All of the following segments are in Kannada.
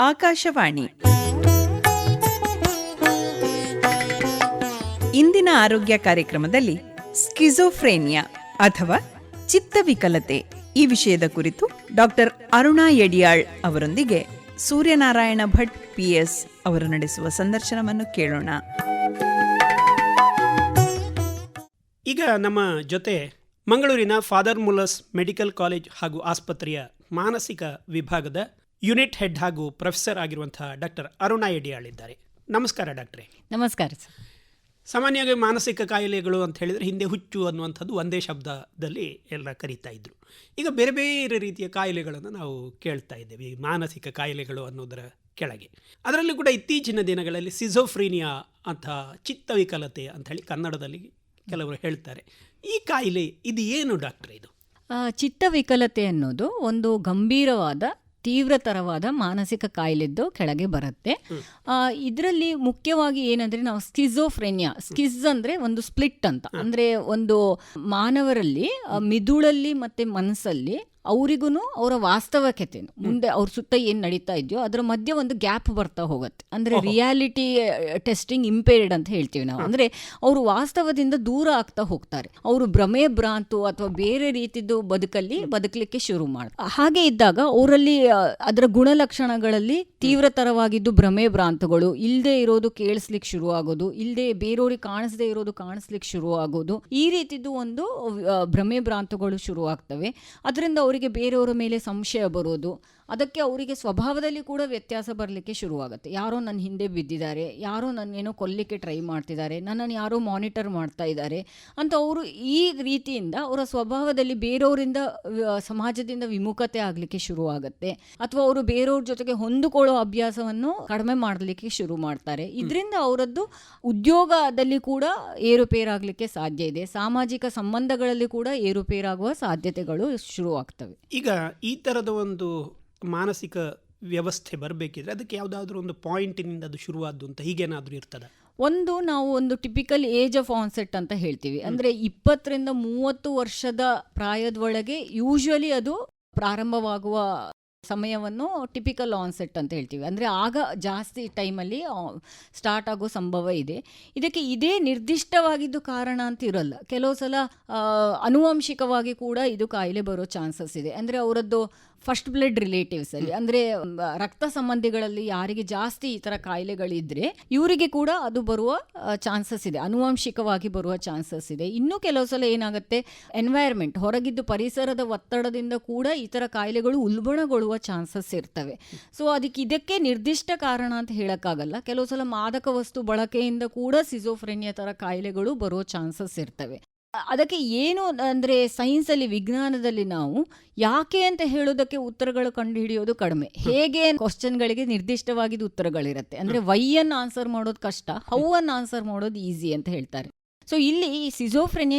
ಆಕಾಶವಾಣಿ. ಇಂದಿನ ಆರೋಗ್ಯ ಕಾರ್ಯಕ್ರಮದಲ್ಲಿ ಸ್ಕಿಜೋಫ್ರೇನಿಯಾ ಅಥವಾ ಚಿತ್ತವಿಕಲತೆ ಈ ವಿಷಯದ ಕುರಿತು ಡಾಕ್ಟರ್ ಅರುಣಾ ಯಡಿಯಾಳ್ ಅವರೊಂದಿಗೆ ಸೂರ್ಯನಾರಾಯಣ ಭಟ್, ಪಿಎಸ್ ಅವರು ನಡೆಸುವ ಸಂದರ್ಶನವನ್ನು ಕೇಳೋಣ. ಈಗ ನಮ್ಮ ಜೊತೆ ಮಂಗಳೂರಿನ ಫಾದರ್ ಮುಲಸ್ ಮೆಡಿಕಲ್ ಕಾಲೇಜ್ ಹಾಗೂ ಆಸ್ಪತ್ರೆಯ ಮಾನಸಿಕ ವಿಭಾಗದ ಯೂನಿಟ್ ಹೆಡ್ ಹಾಗೂ ಪ್ರೊಫೆಸರ್ ಆಗಿರುವಂತಹ ಡಾಕ್ಟರ್ ಅರುಣಾ ಯಡಿಯಾಳ್ ಇದ್ದಾರೆ ನಮಸ್ಕಾರ ಡಾಕ್ಟ್ರೆ. ನಮಸ್ಕಾರ ಸರ್. ಸಾಮಾನ್ಯವಾಗಿ ಮಾನಸಿಕ ಕಾಯಿಲೆಗಳು ಅಂತ ಹೇಳಿದರೆ ಹಿಂದೆ ಹುಚ್ಚು ಅನ್ನುವಂಥದ್ದು ಒಂದೇ ಶಬ್ದದಲ್ಲಿ ಎಲ್ಲ ಕರೀತಾ ಇದ್ರು. ಈಗ ಬೇರೆ ಬೇರೆ ರೀತಿಯ ಕಾಯಿಲೆಗಳನ್ನು ನಾವು ಕೇಳ್ತಾ ಇದ್ದೇವೆ ಈ ಮಾನಸಿಕ ಕಾಯಿಲೆಗಳು ಅನ್ನೋದರ ಕೆಳಗೆ. ಅದರಲ್ಲೂ ಕೂಡ ಇತ್ತೀಚಿನ ದಿನಗಳಲ್ಲಿ ಸಿಝೋಫ್ರೀನಿಯಾ ಅಂತ ಚಿತ್ತವಿಕಲತೆ ಅಂತ ಹೇಳಿ ಕನ್ನಡದಲ್ಲಿ ಕೆಲವರು ಹೇಳ್ತಾರೆ. ಈ ಕಾಯಿಲೆ ಇದು ಏನು ಡಾಕ್ಟ್ರೆ ಇದು? ಚಿತ್ತವಿಕಲತೆ ಅನ್ನೋದು ಒಂದು ಗಂಭೀರವಾದ ತೀವ್ರತರವಾದ ಮಾನಸಿಕ ಕಾಯಿಲೆದ್ದು ಕೆಳಗೆ ಬರುತ್ತೆ. ಇದರಲ್ಲಿ ಮುಖ್ಯವಾಗಿ ಏನಂದ್ರೆ ನಾವು ಸ್ಕಿಝೋಫ್ರೆನಿಯಾ ಸ್ಕಿಝ್ ಅಂದ್ರೆ ಒಂದು ಸ್ಪ್ಲಿಟ್ ಅಂತ. ಅಂದ್ರೆ ಒಂದು ಮಾನವರಲ್ಲಿ ಮಿದುಳಲ್ಲಿ ಮತ್ತೆ ಮನಸ್ಸಲ್ಲಿ ಅವರಿಗೂ ಅವರ ವಾಸ್ತವಕತೆ ಮುಂದೆ ಅವ್ರ ಸುತ್ತ ಏನು ನಡೀತಾ ಇದೆಯೋ ಅದರ ಮಧ್ಯೆ ಒಂದು ಗ್ಯಾಪ್ ಬರ್ತಾ ಹೋಗುತ್ತೆ. ಅಂದ್ರೆ ರಿಯಾಲಿಟಿ ಟೆಸ್ಟಿಂಗ್ ಇಂಪೇರ್ಡ್ ಅಂತ ಹೇಳ್ತೀವಿ ನಾವು. ಅಂದ್ರೆ ಅವರು ವಾಸ್ತವದಿಂದ ದೂರ ಆಗ್ತಾ ಹೋಗ್ತಾರೆ. ಅವರು ಭ್ರಮೆ ಭ್ರಾಂತು ಅಥವಾ ಬೇರೆ ರೀತಿದ್ದು ಬದುಕಲ್ಲಿ ಬದುಕಲಿಕ್ಕೆ ಶುರು ಮಾಡ್ತಾರೆ. ಹಾಗೆ ಇದ್ದಾಗ ಅವರಲ್ಲಿ ಅದರ ಗುಣಲಕ್ಷಣಗಳಲ್ಲಿ ತೀವ್ರತರವಾಗಿದ್ದು ಭ್ರಮೆ ಭ್ರಾಂತುಗಳು ಇಲ್ಲದೆ ಇರೋದು ಕೇಳಿಸ್ಲಿಕ್ಕೆ ಶುರು ಆಗೋದು ಇಲ್ಲದೆ ಬೇರೆಯವ್ರಿಗೆ ಕಾಣಿಸದೇ ಇರೋದು ಕಾಣಿಸ್ಲಿಕ್ಕೆ ಶುರು ಆಗೋದು ಈ ರೀತಿದ್ದು ಒಂದು ಭ್ರಮೆ ಭ್ರಾಂತುಗಳು ಶುರು ಆಗ್ತವೆ. ಅದರಿಂದ ಅವರಿಗೆ ಬೇರೆಯವರ ಮೇಲೆ ಸಂಶಯ ಬರೋದು. ಅದಕ್ಕೆ ಅವರಿಗೆ ಸ್ವಭಾವದಲ್ಲಿ ಕೂಡ ವ್ಯತ್ಯಾಸ ಬರಲಿಕ್ಕೆ ಶುರುವಾಗುತ್ತೆ. ಯಾರೋ ನನ್ನ ಹಿಂದೆ ಬಿದ್ದಿದ್ದಾರೆ ಯಾರೋ ನನ್ನೇನೋ ಕೊಲ್ಲಿಕ್ಕೆ ಟ್ರೈ ಮಾಡ್ತಿದ್ದಾರೆ ನನ್ನನ್ನು ಯಾರೋ ಮಾನಿಟರ್ ಮಾಡ್ತಾ ಇದ್ದಾರೆ ಅಂತ ಅವರು ಈ ರೀತಿಯಿಂದ ಅವರ ಸ್ವಭಾವದಲ್ಲಿ ಬೇರೆಯವರಿಂದ ಸಮಾಜದಿಂದ ವಿಮುಖತೆ ಆಗಲಿಕ್ಕೆ ಶುರುವಾಗುತ್ತೆ. ಅಥವಾ ಅವರು ಬೇರೆಯವ್ರ ಜೊತೆಗೆ ಹೊಂದಿಕೊಳ್ಳೋ ಅಭ್ಯಾಸವನ್ನು ಕಡಿಮೆ ಮಾಡಲಿಕ್ಕೆ ಶುರು ಮಾಡ್ತಾರೆ. ಇದರಿಂದ ಅವರದ್ದು ಉದ್ಯೋಗದಲ್ಲಿ ಕೂಡ ಏರುಪೇರಾಗಲಿಕ್ಕೆ ಸಾಧ್ಯ ಇದೆ. ಸಾಮಾಜಿಕ ಸಂಬಂಧಗಳಲ್ಲಿ ಕೂಡ ಏರುಪೇರಾಗುವ ಸಾಧ್ಯತೆಗಳು ಶುರುವಾಗ್ತವೆ. ಈಗ ಈ ಥರದ ಒಂದು ಮಾನಸಿಕ ವ್ಯವಸ್ಥೆ ಬರಬೇಕಿದ್ರೆ ಅದಕ್ಕೆ ಯಾವುದಾದ್ರೂ ಒಂದು ಪಾಯಿಂಟಿನಿಂದ ಅದು ಶುರುವಾದ್ದು ಅಂತ ಹೀಗೇನಾದರೂ ಇರ್ತದೆ? ಒಂದು ನಾವು ಒಂದು ಟಿಪಿಕಲ್ ಏಜ್ ಆಫ್ ಆನ್ಸೆಟ್ ಅಂತ ಹೇಳ್ತೀವಿ. ಅಂದರೆ ಇಪ್ಪತ್ತರಿಂದ ಮೂವತ್ತು ವರ್ಷದ ಪ್ರಾಯದೊಳಗೆ ಯೂಶ್ವಲಿ ಅದು ಪ್ರಾರಂಭವಾಗುವ ಸಮಯವನ್ನು ಟಿಪಿಕಲ್ ಆನ್ಸೆಟ್ ಅಂತ ಹೇಳ್ತೀವಿ. ಅಂದರೆ ಆಗ ಜಾಸ್ತಿ ಟೈಮಲ್ಲಿ ಸ್ಟಾರ್ಟ್ ಆಗೋ ಸಂಭವ ಇದೆ. ಇದಕ್ಕೆ ಇದೇ ನಿರ್ದಿಷ್ಟವಾಗಿದ್ದು ಕಾರಣ ಅಂತ ಇರಲ್ಲ. ಕೆಲವು ಸಲ ಅನುವಂಶಿಕವಾಗಿ ಕೂಡ ಇದು ಕಾಯಿಲೆ ಬರೋ ಚಾನ್ಸಸ್ ಇದೆ. ಅಂದರೆ ಅವರದ್ದು ಫಸ್ಟ್ ಬ್ಲಡ್ ರಿಲೇಟಿವ್ಸ್ ಅಲ್ಲಿ. ಅಂದ್ರೆ ರಕ್ತ ಸಂಬಂಧಿಗಳಲ್ಲಿ ಯಾರಿಗೆ ಜಾಸ್ತಿ ಈ ತರ ಕಾಯಿಲೆಗಳಿದ್ರೆ ಇವರಿಗೆ ಕೂಡ ಅದು ಬರುವ ಚಾನ್ಸಸ್ ಇದೆ. ಅನುವಂಶಿಕವಾಗಿ ಬರುವ ಚಾನ್ಸಸ್ ಇದೆ. ಇನ್ನು ಕೆಲವು ಸಲ ಏನಾಗುತ್ತೆ ಎನ್ವೈರ್ಮೆಂಟ್ ಹೊರಗಿದ್ದು ಪರಿಸರದ ಒತ್ತಡದಿಂದ ಕೂಡ ಈ ತರ ಕಾಯಿಲೆಗಳು ಉಲ್ಬಣಗೊಳ್ಳುವ ಚಾನ್ಸಸ್ ಇರ್ತವೆ. ಸೊ ಅದಕ್ಕೆ ಇದಕ್ಕೆ ನಿರ್ದಿಷ್ಟ ಕಾರಣ ಅಂತ ಹೇಳಕ್ಕಾಗಲ್ಲ. ಕೆಲವು ಸಲ ಮಾದಕ ವಸ್ತು ಬಳಕೆಯಿಂದ ಕೂಡ ಸಿಜೋಫ್ರೆನಿಯಾ ತರ ಕಾಯಿಲೆಗಳು ಬರೋ ಚಾನ್ಸಸ್ ಇರ್ತವೆ. ಅದಕ್ಕೆ ಏನು ಅಂದ್ರೆ ಸೈನ್ಸ್ ಅಲ್ಲಿ ವಿಜ್ಞಾನದಲ್ಲಿ ನಾವು ಯಾಕೆ ಅಂತ ಹೇಳೋದಕ್ಕೆ ಉತ್ತರಗಳು ಕಂಡುಹಿಡಿಯೋದು ಕಡಿಮೆ. ಹೇಗೆ ಕ್ವಶನ್ಗಳಿಗೆ ನಿರ್ದಿಷ್ಟವಾಗಿದ್ದು ಉತ್ತರಗಳಿರುತ್ತೆ. ಅಂದ್ರೆ ವೈ ಅನ್ನು ಆನ್ಸರ್ ಮಾಡೋದು ಕಷ್ಟ ಹೌ ಅನ್ನು ಆನ್ಸರ್ ಮಾಡೋದು ಈಸಿ ಅಂತ ಹೇಳ್ತಾರೆ. ಸೊ ಇಲ್ಲಿ ಈ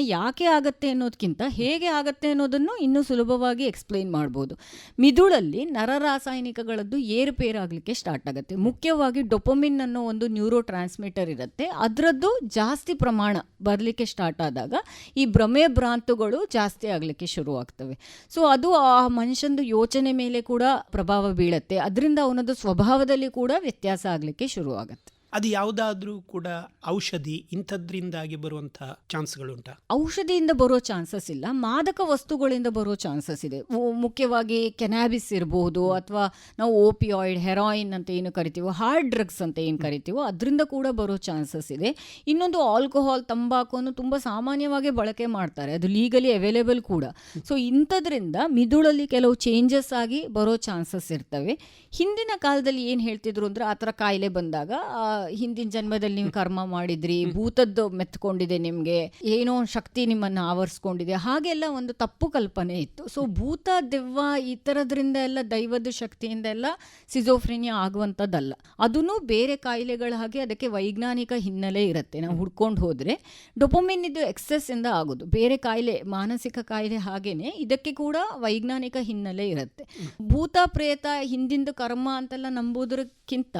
ಯಾಕೆ ಆಗತ್ತೆ ಅನ್ನೋದಕ್ಕಿಂತ ಹೇಗೆ ಆಗತ್ತೆ ಅನ್ನೋದನ್ನು ಇನ್ನೂ ಸುಲಭವಾಗಿ ಎಕ್ಸ್ಪ್ಲೈನ್ ಮಾಡ್ಬೋದು. ಮಿದುಳಲ್ಲಿ ನರರಾಸಾಯನಿಕಗಳದ್ದು ಏರುಪೇರಾಗಲಿಕ್ಕೆ ಸ್ಟಾರ್ಟ್ ಆಗುತ್ತೆ. ಮುಖ್ಯವಾಗಿ ಡೊಪೊಮಿನ್ ಅನ್ನೋ ಒಂದು ನ್ಯೂರೋ ಟ್ರಾನ್ಸ್ಮಿಟರ್ ಇರುತ್ತೆ. ಅದರದ್ದು ಜಾಸ್ತಿ ಪ್ರಮಾಣ ಬರಲಿಕ್ಕೆ ಸ್ಟಾರ್ಟ್ ಆದಾಗ ಈ ಭ್ರಮೆ ಭ್ರಾಂತುಗಳು ಜಾಸ್ತಿ ಆಗಲಿಕ್ಕೆ ಶುರು ಆಗ್ತವೆ ಸೊ ಅದು ಆ ಮನುಷ್ಯಂದು ಯೋಚನೆ ಮೇಲೆ ಕೂಡ ಪ್ರಭಾವ ಬೀಳುತ್ತೆ. ಅದರಿಂದ ಅವನದು ಸ್ವಭಾವದಲ್ಲಿ ಕೂಡ ವ್ಯತ್ಯಾಸ ಆಗಲಿಕ್ಕೆ ಶುರು ಆಗುತ್ತೆ ಅದು ಯಾವುದಾದ್ರೂ ಕೂಡ ಔಷಧಿ ಇಂಥದ್ರಿಂದಾಗಿ ಬರುವಂಥ ಚಾನ್ಸ್ಗಳುಂಟಾ? ಔಷಧಿಯಿಂದ ಬರೋ ಚಾನ್ಸಸ್ ಇಲ್ಲ. ಮಾದಕ ವಸ್ತುಗಳಿಂದ ಬರೋ ಚಾನ್ಸಸ್ ಇದೆ. ಮುಖ್ಯವಾಗಿ ಕೆನಾಬಿಸ್ ಇರಬಹುದು ಅಥವಾ ನಾವು ಓಪಿಯಾಯ್ಡ್ ಹೆರಾಯಿನ್ ಅಂತ ಏನು ಕರಿತೀವೋ ಹಾರ್ಡ್ ಡ್ರಗ್ಸ್ ಅಂತ ಏನು ಕರಿತೀವೋ ಅದರಿಂದ ಕೂಡ ಬರೋ ಚಾನ್ಸಸ್ ಇದೆ. ಇನ್ನೊಂದು ಆಲ್ಕೋಹಾಲ್ ತಂಬಾಕುವನ್ನು ತುಂಬ ಸಾಮಾನ್ಯವಾಗಿ ಬಳಕೆ ಮಾಡ್ತಾರೆ. ಅದು ಲೀಗಲಿ ಅವೈಲೇಬಲ್ ಕೂಡ. ಸೊ ಇಂಥದ್ರಿಂದ ಮಿದುಳಲ್ಲಿ ಕೆಲವು ಚೇಂಜಸ್ ಆಗಿ ಬರೋ ಚಾನ್ಸಸ್ ಇರ್ತವೆ. ಹಿಂದಿನ ಕಾಲದಲ್ಲಿ ಏನು ಹೇಳ್ತಿದ್ರು ಅಂದ್ರೆ ಆ ಥರ ಕಾಯಿಲೆ ಬಂದಾಗ ಆ, ಹಿಂದಿನ ಜನ್ಮದಲ್ಲಿ ನೀವು ಕರ್ಮ ಮಾಡಿದ್ರಿ ಭೂತದ್ದು ಮೆತ್ಕೊಂಡಿದೆ ನಿಮಗೆ ಏನೋ ಶಕ್ತಿ ನಿಮ್ಮನ್ನ ಆವರಿಸ್ಕೊಂಡಿದೆ ಹಾಗೆಲ್ಲ ಒಂದು ತಪ್ಪು ಕಲ್ಪನೆ ಇತ್ತು. ಸೊ ಭೂತ ದೆವ್ವ ಈ ಥರದ್ರಿಂದ ಎಲ್ಲ ದೈವದ ಶಕ್ತಿಯಿಂದ ಎಲ್ಲ ಸಿಜೋಫ್ರಿನಿಯಾ ಆಗುವಂಥದ್ದಲ್ಲ. ಅದೂ ಬೇರೆ ಕಾಯಿಲೆಗಳ ಹಾಗೆ ಅದಕ್ಕೆ ವೈಜ್ಞಾನಿಕ ಹಿನ್ನೆಲೆ ಇರುತ್ತೆ. ನಾವು ಹುಡ್ಕೊಂಡು ಹೋದ್ರೆ ಡೊಪೊಮಿನ್ ಇದು ಎಕ್ಸೆಸ್ ಇಂದ ಆಗೋದು. ಬೇರೆ ಕಾಯಿಲೆ ಮಾನಸಿಕ ಕಾಯಿಲೆ ಹಾಗೇನೆ ಇದಕ್ಕೆ ಕೂಡ ವೈಜ್ಞಾನಿಕ ಹಿನ್ನೆಲೆ ಇರುತ್ತೆ. ಭೂತ ಪ್ರೇತ ಹಿಂದಿಂದು ಕರ್ಮ ಅಂತೆಲ್ಲ ನಂಬುವುದಕ್ಕಿಂತ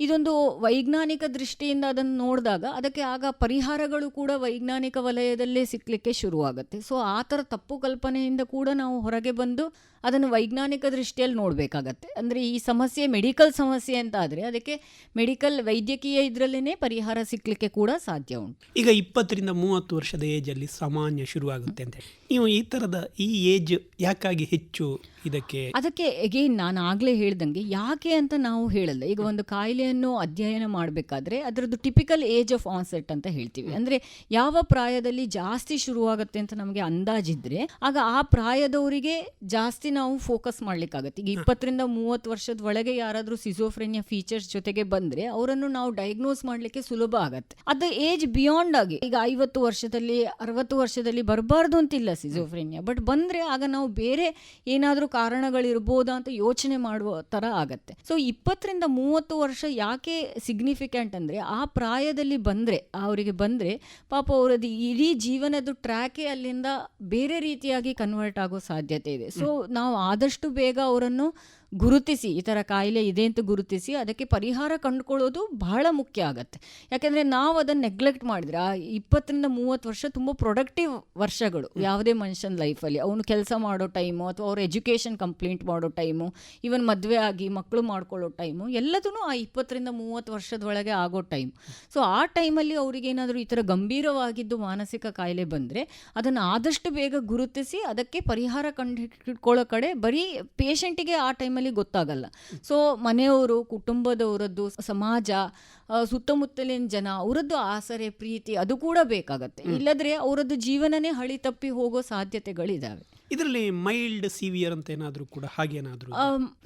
ಇದೊಂದು ವೈಜ್ಞಾನಿಕ ದೃಷ್ಟಿಯಿಂದ ಅದನ್ನು ನೋಡಿದಾಗ ಅದಕ್ಕೆ ಆಗ ಪರಿಹಾರಗಳು ಕೂಡ ವೈಜ್ಞಾನಿಕ ವಲಯದಲ್ಲೇ ಸಿಕ್ಕಲಿಕ್ಕೆ ಶುರುವಾಗುತ್ತೆ. ಸೊ ಆ ಥರ ತಪ್ಪು ಕಲ್ಪನೆಯಿಂದ ಕೂಡ ನಾವು ಹೊರಗೆ ಬಂದು ಅದನ್ನು ವೈಜ್ಞಾನಿಕ ದೃಷ್ಟಿಯಲ್ಲಿ ನೋಡಬೇಕಾಗತ್ತೆ. ಅಂದರೆ ಈ ಸಮಸ್ಯೆ ಮೆಡಿಕಲ್ ಸಮಸ್ಯೆ ಅಂತ ಆದರೆ ಅದಕ್ಕೆ ಮೆಡಿಕಲ್ ವೈದ್ಯಕೀಯ ಇದರಲ್ಲೇ ಪರಿಹಾರ ಸಿಕ್ಕಲಿಕ್ಕೆ ಕೂಡ ಸಾಧ್ಯ ಉಂಟು. ಈಗ ಇಪ್ಪತ್ತರಿಂದ ಮೂವತ್ತು ವರ್ಷದ ಏಜಲ್ಲಿ ಸಾಮಾನ್ಯ ಶುರುವಾಗುತ್ತೆ ಅಂತ ನೀವು ಈ ಥರದ ಈ ಏಜ್ ಯಾಕಾಗಿ ಹೆಚ್ಚು ಇದಕ್ಕೆ? ಅದಕ್ಕೆ ಅಗೇನ್ ನಾನು ಆಗಲೇ ಹೇಳ್ದಂಗೆ ಯಾಕೆ ಅಂತ ನಾವು ಹೇಳಲ್ಲ. ಈಗ ಒಂದು ಕಾಯಿಲೆಯನ್ನು ಅಧ್ಯಯನ ಮಾಡಬೇಕಾದ್ರೆ ಅದರದ್ದು ಟಿಪಿಕಲ್ ಏಜ್ ಆಫ್ ಆನ್ಸೆಟ್ ಅಂತ ಹೇಳ್ತೀವಿ. ಅಂದರೆ ಯಾವ ಪ್ರಾಯದಲ್ಲಿ ಜಾಸ್ತಿ ಶುರುವಾಗುತ್ತೆ ಅಂತ ನಮಗೆ ಅಂದಾಜಿದ್ರೆ ಆಗ ಆ ಪ್ರಾಯದವರಿಗೆ ಜಾಸ್ತಿ ನಾವು ಫೋಕಸ್ ಮಾಡ್ಲಿಕ್ಕಾಗತ್ತೆ. ಈಗ ಇಪ್ಪತ್ತರಿಂದ ಮೂವತ್ತು ವರ್ಷದ ಒಳಗೆ ಯಾರಾದರೂ ಸಿಸೋಫ್ರೆನಿಯಾ ಫೀಚರ್ಸ್ ಜೊತೆಗೆ ಬಂದ್ರೆ ಅವರನ್ನು ನಾವು ಡಯಾಗ್ನೋಸ್ ಮಾಡ್ಲಿಕ್ಕೆ ಸುಲಭ ಆಗತ್ತೆ. ಅದು ಏಜ್ ಬಿಯಾಂಡ್ ಆಗಿ ಈಗ ಐವತ್ತು ವರ್ಷದಲ್ಲಿ ಅರವತ್ತು ವರ್ಷದಲ್ಲಿ ಬರಬಾರ್ದು ಅಂತಿಲ್ಲ ಸಿಸೋಫ್ರೆನಿಯಾ ಬಟ್ ಬಂದ್ರೆ ಆಗ ನಾವು ಬೇರೆ ಏನಾದರೂ ಕಾರಣಗಳಿರ್ಬೋದಾ ಅಂತ ಯೋಚನೆ ಮಾಡುವ ತರ ಆಗತ್ತೆ. ಸೊ ಇಪ್ಪತ್ತರಿಂದ ಮೂವತ್ತು ವರ್ಷ ಯಾಕೆ ಸಿಗ್ನಿಫಿಕೆಂಟ್ ಅಂದ್ರೆ ಆ ಪ್ರಾಯದಲ್ಲಿ ಬಂದ್ರೆ ಅವರಿಗೆ ಬಂದ್ರೆ ಪಾಪ ಅವರದ್ದು ಇಡೀ ಜೀವನದ ಟ್ರ್ಯಾಕೇ ಅಲ್ಲಿಂದ ಬೇರೆ ರೀತಿಯಾಗಿ ಕನ್ವರ್ಟ್ ಆಗೋ ಸಾಧ್ಯತೆ ಇದೆ. ಸೊ ನಾವು ಆದಷ್ಟು ಬೇಗ ಅವರನ್ನು ಗುರುತಿಸಿ ಈ ಥರ ಕಾಯಿಲೆ ಇದೆ ಅಂತ ಗುರುತಿಸಿ ಅದಕ್ಕೆ ಪರಿಹಾರ ಕಂಡುಕೊಳ್ಳೋದು ಬಹಳ ಮುಖ್ಯ ಆಗತ್ತೆ. ಯಾಕೆಂದರೆ ನಾವು ಅದನ್ನು ನೆಗ್ಲೆಕ್ಟ್ ಮಾಡಿದರೆ ಆ ಇಪ್ಪತ್ತರಿಂದ ಮೂವತ್ತು ವರ್ಷ ತುಂಬ ಪ್ರೊಡಕ್ಟಿವ್ ವರ್ಷಗಳು ಯಾವುದೇ ಮನುಷ್ಯನ ಲೈಫಲ್ಲಿ ಅವನು ಕೆಲಸ ಮಾಡೋ ಟೈಮು ಅಥವಾ ಅವ್ರ ಎಜುಕೇಷನ್ ಕಂಪ್ಲೀಟ್ ಮಾಡೋ ಟೈಮು ಈವನ್ ಮದುವೆ ಆಗಿ ಮಕ್ಕಳು ಮಾಡ್ಕೊಳ್ಳೋ ಟೈಮು ಎಲ್ಲದೂ ಆ ಇಪ್ಪತ್ತರಿಂದ ಮೂವತ್ತು ವರ್ಷದೊಳಗೆ ಆಗೋ ಟೈಮ್ ಸೊ ಆ ಟೈಮಲ್ಲಿ ಅವರಿಗೆ ಏನಾದರೂ ಈ ಥರ ಗಂಭೀರವಾಗಿದ್ದು ಮಾನಸಿಕ ಕಾಯಿಲೆ ಬಂದರೆ ಅದನ್ನು ಆದಷ್ಟು ಬೇಗ ಗುರುತಿಸಿ ಅದಕ್ಕೆ ಪರಿಹಾರ ಕಂಡು ಹಿಡ್ಕೊಳ್ಳೋ ಕಡೆ ಬರೀ ಪೇಷಂಟಿಗೆ ಆ ಟೈಮಲ್ಲಿ ಗೊತ್ತಾಗಲ್ಲ. ಸೊ ಮನೆಯವರು ಕುಟುಂಬದವರದ್ದು ಸಮಾಜ ಸುತ್ತಮುತ್ತಲಿನ ಜನ ಅವರದ್ದು ಆಸರೆ ಪ್ರೀತಿ ಅದು ಕೂಡ ಬೇಕಾಗತ್ತೆ. ಇಲ್ಲದ್ರೆ ಅವರದ್ದು ಜೀವನನೇ ಹಳಿ ತಪ್ಪಿ ಹೋಗೋ ಸಾಧ್ಯತೆಗಳಿದಾವೆ. ಇದರಲ್ಲಿ ಮೈಲ್ಡ್ ಸಿವಿಯರ್ ಅಂತ ಏನಾದರೂ ಕೂಡ ಹಾಗೇನಾದರೂ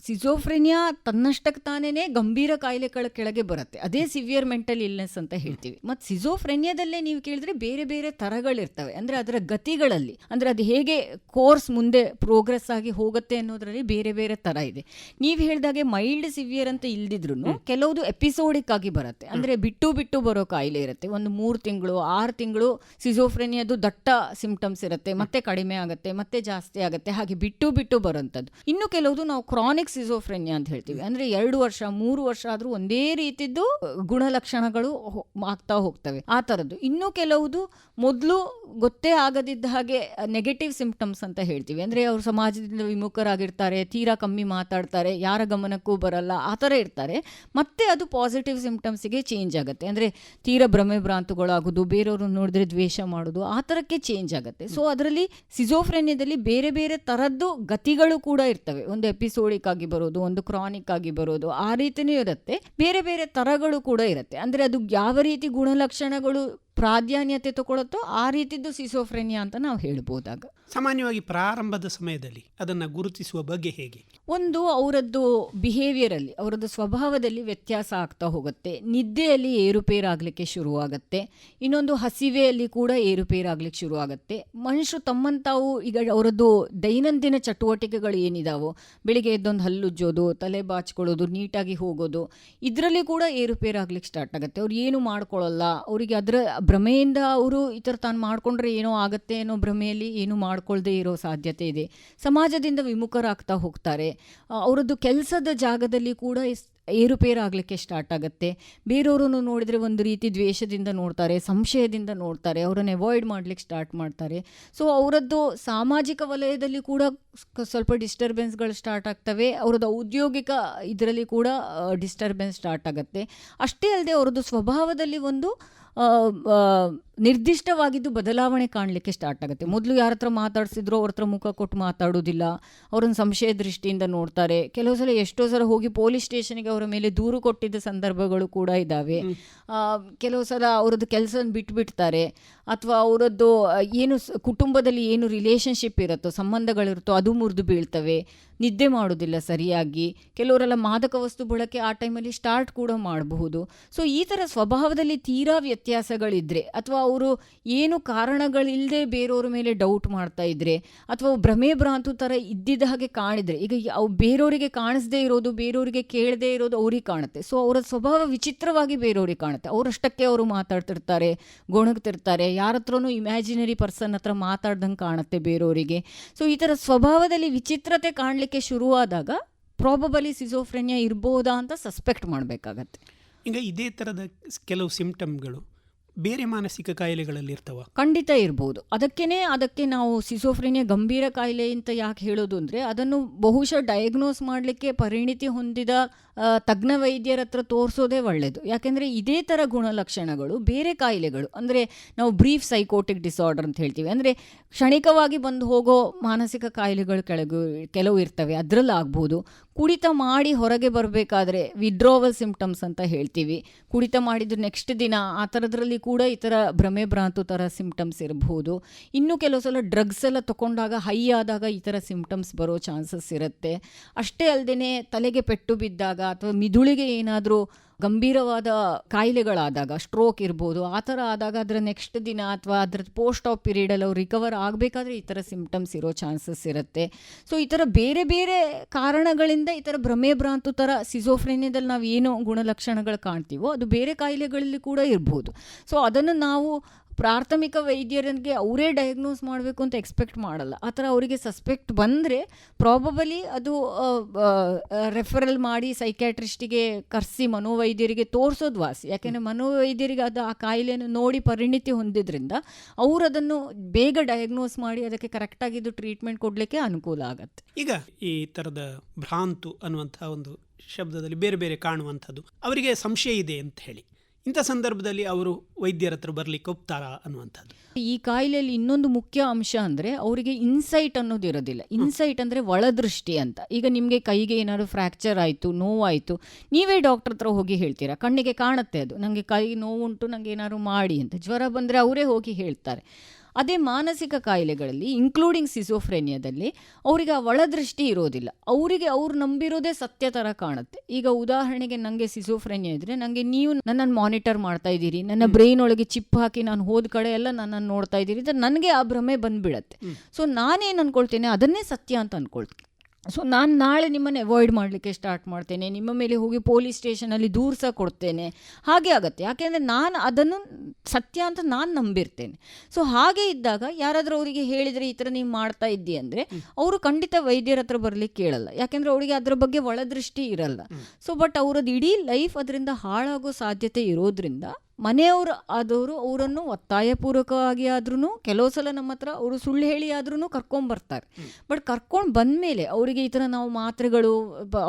ಸಿಜೋಫ್ರೆನಿಯಾ ತನ್ನಷ್ಟಕ್ಕೆ ತಾನೇನೆ ಗಂಭೀರ ಕಾಯಿಲೆಗಳ ಕೆಳಗೆ ಬರುತ್ತೆ. ಅದೇ ಸಿವಿಯರ್ ಮೆಂಟಲ್ ಇಲ್ನೆಸ್ ಅಂತ ಹೇಳ್ತೀವಿ. ಮತ್ತು ಸಿಜೋಫ್ರೆನಿಯಾದಲ್ಲೇ ನೀವು ಕೇಳಿದ್ರೆ ಬೇರೆ ಬೇರೆ ತರಗಳಿರ್ತವೆ. ಅಂದರೆ ಅದರ ಗತಿಗಳಲ್ಲಿ ಅಂದರೆ ಅದು ಹೇಗೆ ಕೋರ್ಸ್ ಮುಂದೆ ಪ್ರೋಗ್ರೆಸ್ ಆಗಿ ಹೋಗುತ್ತೆ ಅನ್ನೋದರಲ್ಲಿ ಬೇರೆ ಬೇರೆ ತರ ಇದೆ. ನೀವು ಹೇಳಿದಾಗೆ ಮೈಲ್ಡ್ ಸಿವಿಯರ್ ಅಂತ ಇಲ್ದಿದ್ರು ಕೆಲವುದು ಎಪಿಸೋಡಿಕ್ ಆಗಿ ಬರುತ್ತೆ. ಅಂದರೆ ಬಿಟ್ಟು ಬಿಟ್ಟು ಬರೋ ಕಾಯಿಲೆ ಇರುತ್ತೆ. ಒಂದು ಮೂರು ತಿಂಗಳು, ಆರು ತಿಂಗಳು ಸಿಸೋಫ್ರೆನಿಯಾದು ದಟ್ಟ ಸಿಂಪ್ಟಮ್ಸ್ ಇರುತ್ತೆ. ಮತ್ತೆ ಕಡಿಮೆ ಆಗುತ್ತೆ, ಮತ್ತೆ ಜಾಸ್ತಿ ಆಗುತ್ತೆ. ಹಾಗೆ ಬಿಟ್ಟು ಬಿಟ್ಟು ಬರೋಂಥದ್ದು. ಇನ್ನು ಕೆಲವುದು ನಾವು ಕ್ರಾನಿಕ್ ಸಿಸೋಫ್ರೆನಿಯಾ ಅಂತ ಹೇಳ್ತೀವಿ. ಅಂದರೆ ಎರಡು ವರ್ಷ, ಮೂರು ವರ್ಷ ಆದರೂ ಒಂದೇ ರೀತಿದ್ದು ಗುಣಲಕ್ಷಣಗಳು ಆಗ್ತಾ ಹೋಗ್ತವೆ. ಆ ಥರದ್ದು. ಇನ್ನು ಕೆಲವುದು ಮೊದಲು ಗೊತ್ತೇ ಆಗದಿದ್ದ ಹಾಗೆ ನೆಗೆಟಿವ್ ಸಿಂಪ್ಟಮ್ಸ್ ಅಂತ ಹೇಳ್ತೀವಿ. ಅಂದರೆ ಅವರು ಸಮಾಜದಿಂದ ವಿಮುಖರಾಗಿರ್ತಾರೆ, ತೀರಾ ಕಮ್ಮಿ ಮಾತಾಡ್ತಾರೆ, ಯಾರ ಗಮನಕ್ಕೂ ಬರಲ್ಲ, ಆ ಥರ ಇರ್ತಾರೆ. ಮತ್ತೆ ಅದು ಪಾಸಿಟಿವ್ ಸಿಂಪ್ಟಮ್ಸಿಗೆ ಚೇಂಜ್ ಆಗುತ್ತೆ. ಅಂದರೆ ತೀರಾ ಭ್ರಮೆ ಭ್ರಾಂತುಗಳಾಗೋದು ಬೇರೆಯವರು ನೋಡಿದ್ರೆ ದ್ವೇಷ ಮಾಡೋದು, ಆ ಥರಕ್ಕೆ ಚೇಂಜ್ ಆಗುತ್ತೆ. ಸೊ ಅದರಲ್ಲಿ ಸಿಜೋಫ್ರೆನ್ಯದಲ್ಲಿ ಬೇರೆ ಬೇರೆ ಥರದ್ದು ಗತಿಗಳು ಕೂಡ ಇರ್ತವೆ. ಒಂದು ಎಪಿಸೋಡಿಕ್ ಆಗಿ ಬರೋದು, ಒಂದು ಕ್ರಾನಿಕ್ ಆಗಿ ಬರೋದು, ಆ ರೀತಿಯೂ ಇರುತ್ತೆ. ಬೇರೆ ಬೇರೆ ಥರಗಳು ಕೂಡ ಇರುತ್ತೆ. ಅಂದರೆ ಅದು ಯಾವ ರೀತಿ ಗುಣಲಕ್ಷಣಗಳು ಪ್ರಾಧಾನ್ಯತೆ ತಗೊಳುತ್ತೋ ಆ ರೀತಿದ್ದು ಸಿಸೋಫ್ರೆನಿಯಾ ಅಂತ ನಾವು ಹೇಳ್ಬೋದಾಗ. ಸಾಮಾನ್ಯವಾಗಿ ಪ್ರಾರಂಭದ ಸಮಯದಲ್ಲಿ ಅದನ್ನು ಗುರುತಿಸುವ ಬಗ್ಗೆ ಹೇಗೆ? ಒಂದು ಅವರದ್ದು ಬಿಹೇವಿಯರಲ್ಲಿ ಅವರದ್ದು ಸ್ವಭಾವದಲ್ಲಿ ವ್ಯತ್ಯಾಸ ಆಗ್ತಾ ಹೋಗುತ್ತೆ. ನಿದ್ದೆಯಲ್ಲಿ ಏರುಪೇರಾಗಲಿಕ್ಕೆ ಶುರುವಾಗುತ್ತೆ. ಇನ್ನೊಂದು ಹಸಿವೆಯಲ್ಲಿ ಕೂಡ ಏರುಪೇರಾಗ್ಲಿಕ್ಕೆ ಶುರುವಾಗುತ್ತೆ. ಮನುಷ್ಯರು ತಮ್ಮಂತಾವು ತಾವು ಈಗ ಅವರದ್ದು ದೈನಂದಿನ ಚಟುವಟಿಕೆಗಳು ಏನಿದಾವೋ ಬೆಳಿಗ್ಗೆ ಎದ್ದೊಂದು ಹಲ್ಲುಜ್ಜೋದು ತಲೆ ಬಾಚ್ಕೊಳ್ಳೋದು ನೀಟಾಗಿ ಹೋಗೋದು ಇದರಲ್ಲಿ ಕೂಡ ಏರುಪೇರಾಗ್ಲಿಕ್ಕೆ ಸ್ಟಾರ್ಟ್ ಆಗುತ್ತೆ. ಅವ್ರು ಏನು ಮಾಡ್ಕೊಳ್ಳಲ್ಲ ಅವರಿಗೆ ಅದರ ಭ್ರಮೆಯಿಂದ ಅವರು ಈ ಥರ ತಾನು ಮಾಡಿಕೊಂಡ್ರೆ ಏನೋ ಆಗುತ್ತೆ ಅನ್ನೋ ಭ್ರಮೆಯಲ್ಲಿ ಏನು ಮಾಡ್ಕೊಳ್ಳದೆ ಇರೋ ಸಾಧ್ಯತೆ ಇದೆ. ಸಮಾಜದಿಂದ ವಿಮುಖರಾಗ್ತಾ ಹೋಗ್ತಾರೆ. ಅವರದ್ದು ಕೆಲಸದ ಜಾಗದಲ್ಲಿ ಕೂಡ ಏರುಪೇರು ಏರುಪೇರಾಗಲಿಕ್ಕೆ ಸ್ಟಾರ್ಟ್ ಆಗುತ್ತೆ. ಬೇರೆಯವರನ್ನು ನೋಡಿದರೆ ಒಂದು ರೀತಿ ದ್ವೇಷದಿಂದ ನೋಡ್ತಾರೆ, ಸಂಶಯದಿಂದ ನೋಡ್ತಾರೆ, ಅವರನ್ನು ಅವಾಯ್ಡ್ ಮಾಡ್ಲಿಕ್ಕೆ ಸ್ಟಾರ್ಟ್ ಮಾಡ್ತಾರೆ. ಸೊ ಅವರದ್ದು ಸಾಮಾಜಿಕ ವಲಯದಲ್ಲಿ ಕೂಡ ಸ್ವಲ್ಪ ಡಿಸ್ಟರ್ಬೆನ್ಸ್ಗಳು ಸ್ಟಾರ್ಟ್ ಆಗ್ತವೆ. ಅವರದ್ದು ಔದ್ಯೋಗಿಕ ಇದರಲ್ಲಿ ಕೂಡ ಡಿಸ್ಟರ್ಬೆನ್ಸ್ ಸ್ಟಾರ್ಟ್ ಆಗುತ್ತೆ. ಅಷ್ಟೇ ಅಲ್ಲದೆ ಅವರದ್ದು ಸ್ವಭಾವದಲ್ಲಿ ಒಂದು ನಿರ್ದಿಷ್ಟವಾಗಿದ್ದು ಬದಲಾವಣೆ ಕಾಣಲಿಕ್ಕೆ ಸ್ಟಾರ್ಟ್ ಆಗುತ್ತೆ. ಮೊದಲು ಯಾರ ಹತ್ರ ಮಾತಾಡಿಸಿದ್ರು ಅವ್ರ ಹತ್ರ ಮುಖ ಕೊಟ್ಟು ಮಾತಾಡೋದಿಲ್ಲ. ಅವರನ್ನು ಸಂಶಯ ದೃಷ್ಟಿಯಿಂದ ನೋಡ್ತಾರೆ. ಕೆಲವು ಸಲ ಎಷ್ಟೋ ಸಲ ಹೋಗಿ ಪೊಲೀಸ್ ಸ್ಟೇಷನ್ಗೆ ಅವರ ಮೇಲೆ ದೂರು ಕೊಟ್ಟಿದ್ದ ಸಂದರ್ಭಗಳು ಕೂಡ ಇದ್ದಾವೆ ಕೆಲವು ಸಲ ಅವ್ರದ್ದು ಕೆಲಸ ಬಿಟ್ಬಿಡ್ತಾರೆ. ಅಥವಾ ಅವರದ್ದು ಏನು ಕುಟುಂಬದಲ್ಲಿ ಏನು ರಿಲೇಷನ್ಶಿಪ್ ಇರುತ್ತೋ, ಸಂಬಂಧಗಳಿರುತ್ತೋ, ಅದು ಮುರಿದು ಬೀಳ್ತವೆ. ನಿದ್ದೆ ಮಾಡೋದಿಲ್ಲ ಸರಿಯಾಗಿ. ಕೆಲವರೆಲ್ಲ ಮಾದಕ ವಸ್ತು ಬಳಕೆ ಆ ಟೈಮಲ್ಲಿ ಸ್ಟಾರ್ಟ್ ಕೂಡ ಮಾಡಬಹುದು. ಸೊ ಈ ಥರ ಸ್ವಭಾವದಲ್ಲಿ ತೀರಾ ವ್ಯತ್ಯಾಸಗಳಿದ್ರೆ, ಅಥವಾ ಅವರು ಏನು ಕಾರಣಗಳಿಲ್ಲದೆ ಬೇರೆಯವ್ರ ಮೇಲೆ ಡೌಟ್ ಮಾಡ್ತಾ ಇದ್ರೆ, ಅಥವಾ ಭ್ರಮೆ ಭ್ರಾಂತು ಥರ ಇದ್ದಿದ್ದ ಹಾಗೆ ಕಾಣಿದ್ರೆ, ಈಗ ಅವು ಬೇರೆಯವರಿಗೆ ಕಾಣಿಸದೇ ಇರೋದು, ಬೇರೆಯವರಿಗೆ ಕೇಳದೇ ಇರೋದು ಅವ್ರಿಗೆ ಕಾಣುತ್ತೆ. ಸೊ ಅವರ ಸ್ವಭಾವ ವಿಚಿತ್ರವಾಗಿ ಬೇರೆಯವ್ರಿಗೆ ಕಾಣುತ್ತೆ. ಅವರಷ್ಟಕ್ಕೆ ಅವರು ಮಾತಾಡ್ತಿರ್ತಾರೆ, ಗೊಣಗ್ತಿರ್ತಾರೆ ಯಾರ ಹತ್ರನೂ ಇಮ್ಯಾಜಿನರಿ ಪರ್ಸನ್ ಹತ್ರ ಮಾತಾಡ್ದಂಗೆ ಕಾಣುತ್ತೆ ಬೇರೆಯವರಿಗೆ ಸೊ ಈ ಥರ ಸ್ವಭಾವದಲ್ಲಿ ವಿಚಿತ್ರತೆ ಕಾಣಲಿಕ್ಕೆ ಶುರುವಾದಾಗ ಪ್ರಾಬಬಲಿ ಸಿಸೋಫ್ರೆನಿಯಾ ಇರ್ಬೋದಾ ಅಂತ ಸಸ್ಪೆಕ್ಟ್ ಮಾಡಬೇಕಾಗತ್ತೆ. ಈಗ ಇದೇ ಥರದ ಕೆಲವು ಸಿಂಪ್ಟಮ್ಗಳು ಬೇರೆ ಮಾನಸಿಕ ಕಾಯಿಲೆಗಳಲ್ಲಿ ಇರ್ತವ? ಖಂಡಿತ ಇರ್ಬೋದು. ಅದಕ್ಕೇನೆ ಅದಕ್ಕೆ ನಾವು ಸಿಸೋಫ್ರೇನಿಯ ಗಂಭೀರ ಕಾಯಿಲೆ ಅಂತ ಯಾಕೆ ಹೇಳೋದು ಅಂದರೆ ಅದನ್ನು ಬಹುಶಃ ಡಯಾಗ್ನೋಸ್ ಮಾಡಲಿಕ್ಕೆ ಪರಿಣಿತಿ ಹೊಂದಿದ ತಜ್ಞ ವೈದ್ಯರ ಹತ್ರ ತೋರಿಸೋದೇ ಒಳ್ಳೆಯದು ಯಾಕೆಂದರೆ ಇದೇ ಥರ ಗುಣಲಕ್ಷಣಗಳು ಬೇರೆ ಕಾಯಿಲೆಗಳು, ಅಂದರೆ ನಾವು ಬ್ರೀಫ್ ಸೈಕೋಟಿಕ್ ಡಿಸಾರ್ಡರ್ ಅಂತ ಹೇಳ್ತೀವಿ. ಅಂದರೆ ಕ್ಷಣಿಕವಾಗಿ ಬಂದು ಹೋಗೋ ಮಾನಸಿಕ ಕಾಯಿಲೆಗಳು ಕೆಳಗು, ಕೆಲವು ಇರ್ತವೆ. ಅದರಲ್ಲಿ ಆಗ್ಬೋದು ಕುಡಿತ ಮಾಡಿ ಹೊರಗೆ ಬರಬೇಕಾದ್ರೆ ವಿಡ್ರೋವಲ್ ಸಿಂಪ್ಟಮ್ಸ್ ಅಂತ ಹೇಳ್ತೀವಿ. ಕುಡಿತ ಮಾಡಿದ ನೆಕ್ಸ್ಟ್ ದಿನ ಆ ಥರದ್ರಲ್ಲಿ ಕೂಡ ಈ ಥರ ಭ್ರಮೆ ಭ್ರಾಂತು ಥರ ಸಿಂಪ್ಟಮ್ಸ್ ಇರಬಹುದು ಇನ್ನು ಕೆಲವು ಸಲ ಡ್ರಗ್ಸ್ ಎಲ್ಲ ತಗೊಂಡಾಗ ಹೈ ಆದಾಗ ಈ ಥರ ಸಿಂಪ್ಟಮ್ಸ್ ಬರೋ ಚಾನ್ಸಸ್ ಇರುತ್ತೆ. ಅಷ್ಟೇ ಅಲ್ಲದೆ ತಲೆಗೆ ಪೆಟ್ಟು ಬಿದ್ದಾಗ ಅಥವಾ ಮಿದುಳಿಗೆ ಏನಾದರೂ ಗಂಭೀರವಾದ ಕಾಯಿಲೆಗಳಾದಾಗ ಸ್ಟ್ರೋಕ್ ಇರ್ಬೋದು, ಆ ಥರ ಆದಾಗ ಅದರ ನೆಕ್ಸ್ಟ್ ದಿನ ಅಥವಾ ಅದರ ಪೋಸ್ಟ್ ಆಫ್ ಪೀರಿಯಡಲ್ಲಿ ಅವ್ರು ರಿಕವರ್ ಆಗಬೇಕಾದ್ರೆ ಈ ಥರ ಸಿಂಪ್ಟಮ್ಸ್ ಇರೋ ಚಾನ್ಸಸ್ ಇರುತ್ತೆ. ಸೊ ಈ ಥರ ಬೇರೆ ಬೇರೆ ಕಾರಣಗಳಿಂದ ಈ ಥರ ಭ್ರಮೆ ಭ್ರಾಂತು ಥರ ಸಿಸೋಫ್ರೇನಿಯದಲ್ಲಿ ನಾವು ಏನು ಗುಣಲಕ್ಷಣಗಳು ಕಾಣ್ತೀವೋ, ಅದು ಬೇರೆ ಕಾಯಿಲೆಗಳಲ್ಲಿ ಕೂಡ ಇರ್ಬೋದು. ಸೊ ಅದನ್ನು ನಾವು ಪ್ರಾಥಮಿಕ ವೈದ್ಯರಿಗೆ ಅವರೇ ಡಯಾಗ್ನೋಸ್ ಮಾಡಬೇಕು ಅಂತ ಎಕ್ಸ್ಪೆಕ್ಟ್ ಮಾಡಲ್ಲ. ಆ ಥರ ಅವರಿಗೆ ಸಸ್ಪೆಕ್ಟ್ ಬಂದರೆ ಪ್ರಾಬಬಲಿ ಅದು ರೆಫರಲ್ ಮಾಡಿ ಸೈಕ್ಯಾಟ್ರಿಸ್ಟಿಗೆ ಕರೆಸಿ ಮನೋವೈದ್ಯರಿಗೆ ತೋರಿಸೋದು ವಾಸಿ. ಯಾಕೆಂದರೆ ಮನೋವೈದ್ಯರಿಗೆ ಅದು ಆ ಕಾಯಿಲೆಯನ್ನು ನೋಡಿ ಪರಿಣಿತಿ ಹೊಂದಿದ್ರಿಂದ ಅವರು ಅದನ್ನು ಬೇಗ ಡಯಾಗ್ನೋಸ್ ಮಾಡಿ ಅದಕ್ಕೆ ಕರೆಕ್ಟಾಗಿ ಇದು ಟ್ರೀಟ್ಮೆಂಟ್ ಕೊಡಲಿಕ್ಕೆ ಅನುಕೂಲ ಆಗುತ್ತೆ. ಈಗ ಈ ಥರದ ಭ್ರಾಂತು ಅನ್ನುವಂಥ ಒಂದು ಶಬ್ದದಲ್ಲಿ ಬೇರೆ ಬೇರೆ ಕಾಣುವಂಥದ್ದು. ಅವರಿಗೆ ಸಂಶಯ ಇದೆ ಅಂತ ಹೇಳಿ. ಇಂಥ ಸಂದರ್ಭದಲ್ಲಿ ಅವರು ವೈದ್ಯರ ಹತ್ರ ಬರ್ಲಿಕ್ಕೆ ಒಪ್ತಾರಾ ಅನ್ನುವಂಥದ್ದು. ಈ ಕಾಯಿಲೆಯಲ್ಲಿ ಇನ್ನೊಂದು ಮುಖ್ಯ ಅಂಶ ಅಂದರೆ ಅವರಿಗೆ ಇನ್ಸೈಟ್ ಅನ್ನೋದು ಇರೋದಿಲ್ಲ. ಇನ್ಸೈಟ್ ಅಂದರೆ ಒಳದೃಷ್ಟಿ ಅಂತ. ಈಗ ನಿಮಗೆ ಕೈಗೆ ಏನಾದ್ರು ಫ್ರ್ಯಾಕ್ಚರ್ ಆಯಿತು, ನೋವಾಯಿತು, ನೀವೇ ಡಾಕ್ಟರ್ ಹತ್ರ ಹೋಗಿ ಹೇಳ್ತೀರಾ? ಕಣ್ಣಿಗೆ ಕಾಣುತ್ತೆ ಅದು. ನನಗೆ ಕೈ ನೋವುಂಟು ನನಗೆ ಏನಾದ್ರು ಮಾಡಿ ಅಂತ. ಜ್ವರ ಬಂದರೆ ಅವರೇ ಹೋಗಿ ಹೇಳ್ತಾರೆ. ಅದೇ ಮಾನಸಿಕ ಕಾಯಿಲೆಗಳಲ್ಲಿ ಇನ್ಕ್ಲೂಡಿಂಗ್ ಸಿಸೋಫ್ರೇನಿಯಾದಲ್ಲಿ ಅವರಿಗೆ ಆ ಒಳದೃಷ್ಟಿ ಇರೋದಿಲ್ಲ. ಅವರಿಗೆ ಅವ್ರು ನಂಬಿರೋದೇ ಸತ್ಯ ಥರ ಕಾಣುತ್ತೆ. ಈಗ ಉದಾಹರಣೆಗೆ ನನಗೆ ಸಿಸೋಫ್ರೇನಿಯಾ ಇದ್ದರೆ ನನಗೆ ನೀವು ನನ್ನನ್ನು ಮಾನಿಟರ್ ಮಾಡ್ತಾ ಇದ್ದೀರಿ ನನ್ನ ಬ್ರೈನ್ ಒಳಗೆ ಚಿಪ್ ಹಾಕಿ ನಾನು ಹೋದ ಕಡೆ ಎಲ್ಲ ನನ್ನನ್ನು ನೋಡ್ತಾ ಇದ್ದೀರಿ ಅಂತ ನನಗೆ ಆ ಭ್ರಮೆ ಬಂದ್ಬಿಡತ್ತೆ. ಸೊ ನಾನೇನು ಅನ್ಕೊಳ್ತೇನೆ ಅದನ್ನೇ ಸತ್ಯ ಅಂತ ಅನ್ಕೊಳ್ತೀನಿ. ಸೊ ನಾನು ನಾಳೆ ನಿಮ್ಮನ್ನು ಅವಾಯ್ಡ್ ಮಾಡಲಿಕ್ಕೆ ಸ್ಟಾರ್ಟ್ ಮಾಡ್ತೇನೆ. ನಿಮ್ಮ ಮೇಲೆ ಹೋಗಿ ಪೊಲೀಸ್ ಸ್ಟೇಷನಲ್ಲಿ ದೂರ ಸಹ ಕೊಡ್ತೇನೆ. ಹಾಗೆ ಆಗುತ್ತೆ. ಯಾಕೆಂದರೆ ನಾನು ಅದನ್ನು ಸತ್ಯ ಅಂತ ನಾನು ನಂಬಿರ್ತೇನೆ. ಸೊ ಹಾಗೆ ಇದ್ದಾಗ ಯಾರಾದರೂ ಅವರಿಗೆ ಹೇಳಿದರೆ ಈ ಥರ ನೀವು ಮಾಡ್ತಾ ಇದ್ದಿ ಅಂದರೆ ಅವರು ಖಂಡಿತ ವೈದ್ಯರ ಹತ್ರ ಬರಲಿಕ್ಕೆ ಕೇಳಲ್ಲ. ಯಾಕೆಂದರೆ ಅವರಿಗೆ ಅದರ ಬಗ್ಗೆ ಒಳದೃಷ್ಟಿ ಇರಲ್ಲ. ಸೊ ಬಟ್ ಅವರದ್ದು ಇಡೀ ಲೈಫ್ ಅದರಿಂದ ಹಾಳಾಗೋ ಸಾಧ್ಯತೆ ಇರೋದ್ರಿಂದ ಮನೆಯವರು ಆದವರು ಅವರನ್ನು ಒತ್ತಾಯಪೂರ್ವಕವಾಗಿ ಆದ್ರೂ ಕೆಲವು ಸಲ ನಮ್ಮ ಹತ್ರ ಅವರು ಸುಳ್ಳು ಹೇಳಿ ಆದ್ರೂ ಕರ್ಕೊಂಬರ್ತಾರೆ ಬಟ್ ಕರ್ಕೊಂಡು ಬಂದಮೇಲೆ ಅವರಿಗೆ ಈ ಥರ ನಾವು ಮಾತ್ರೆಗಳು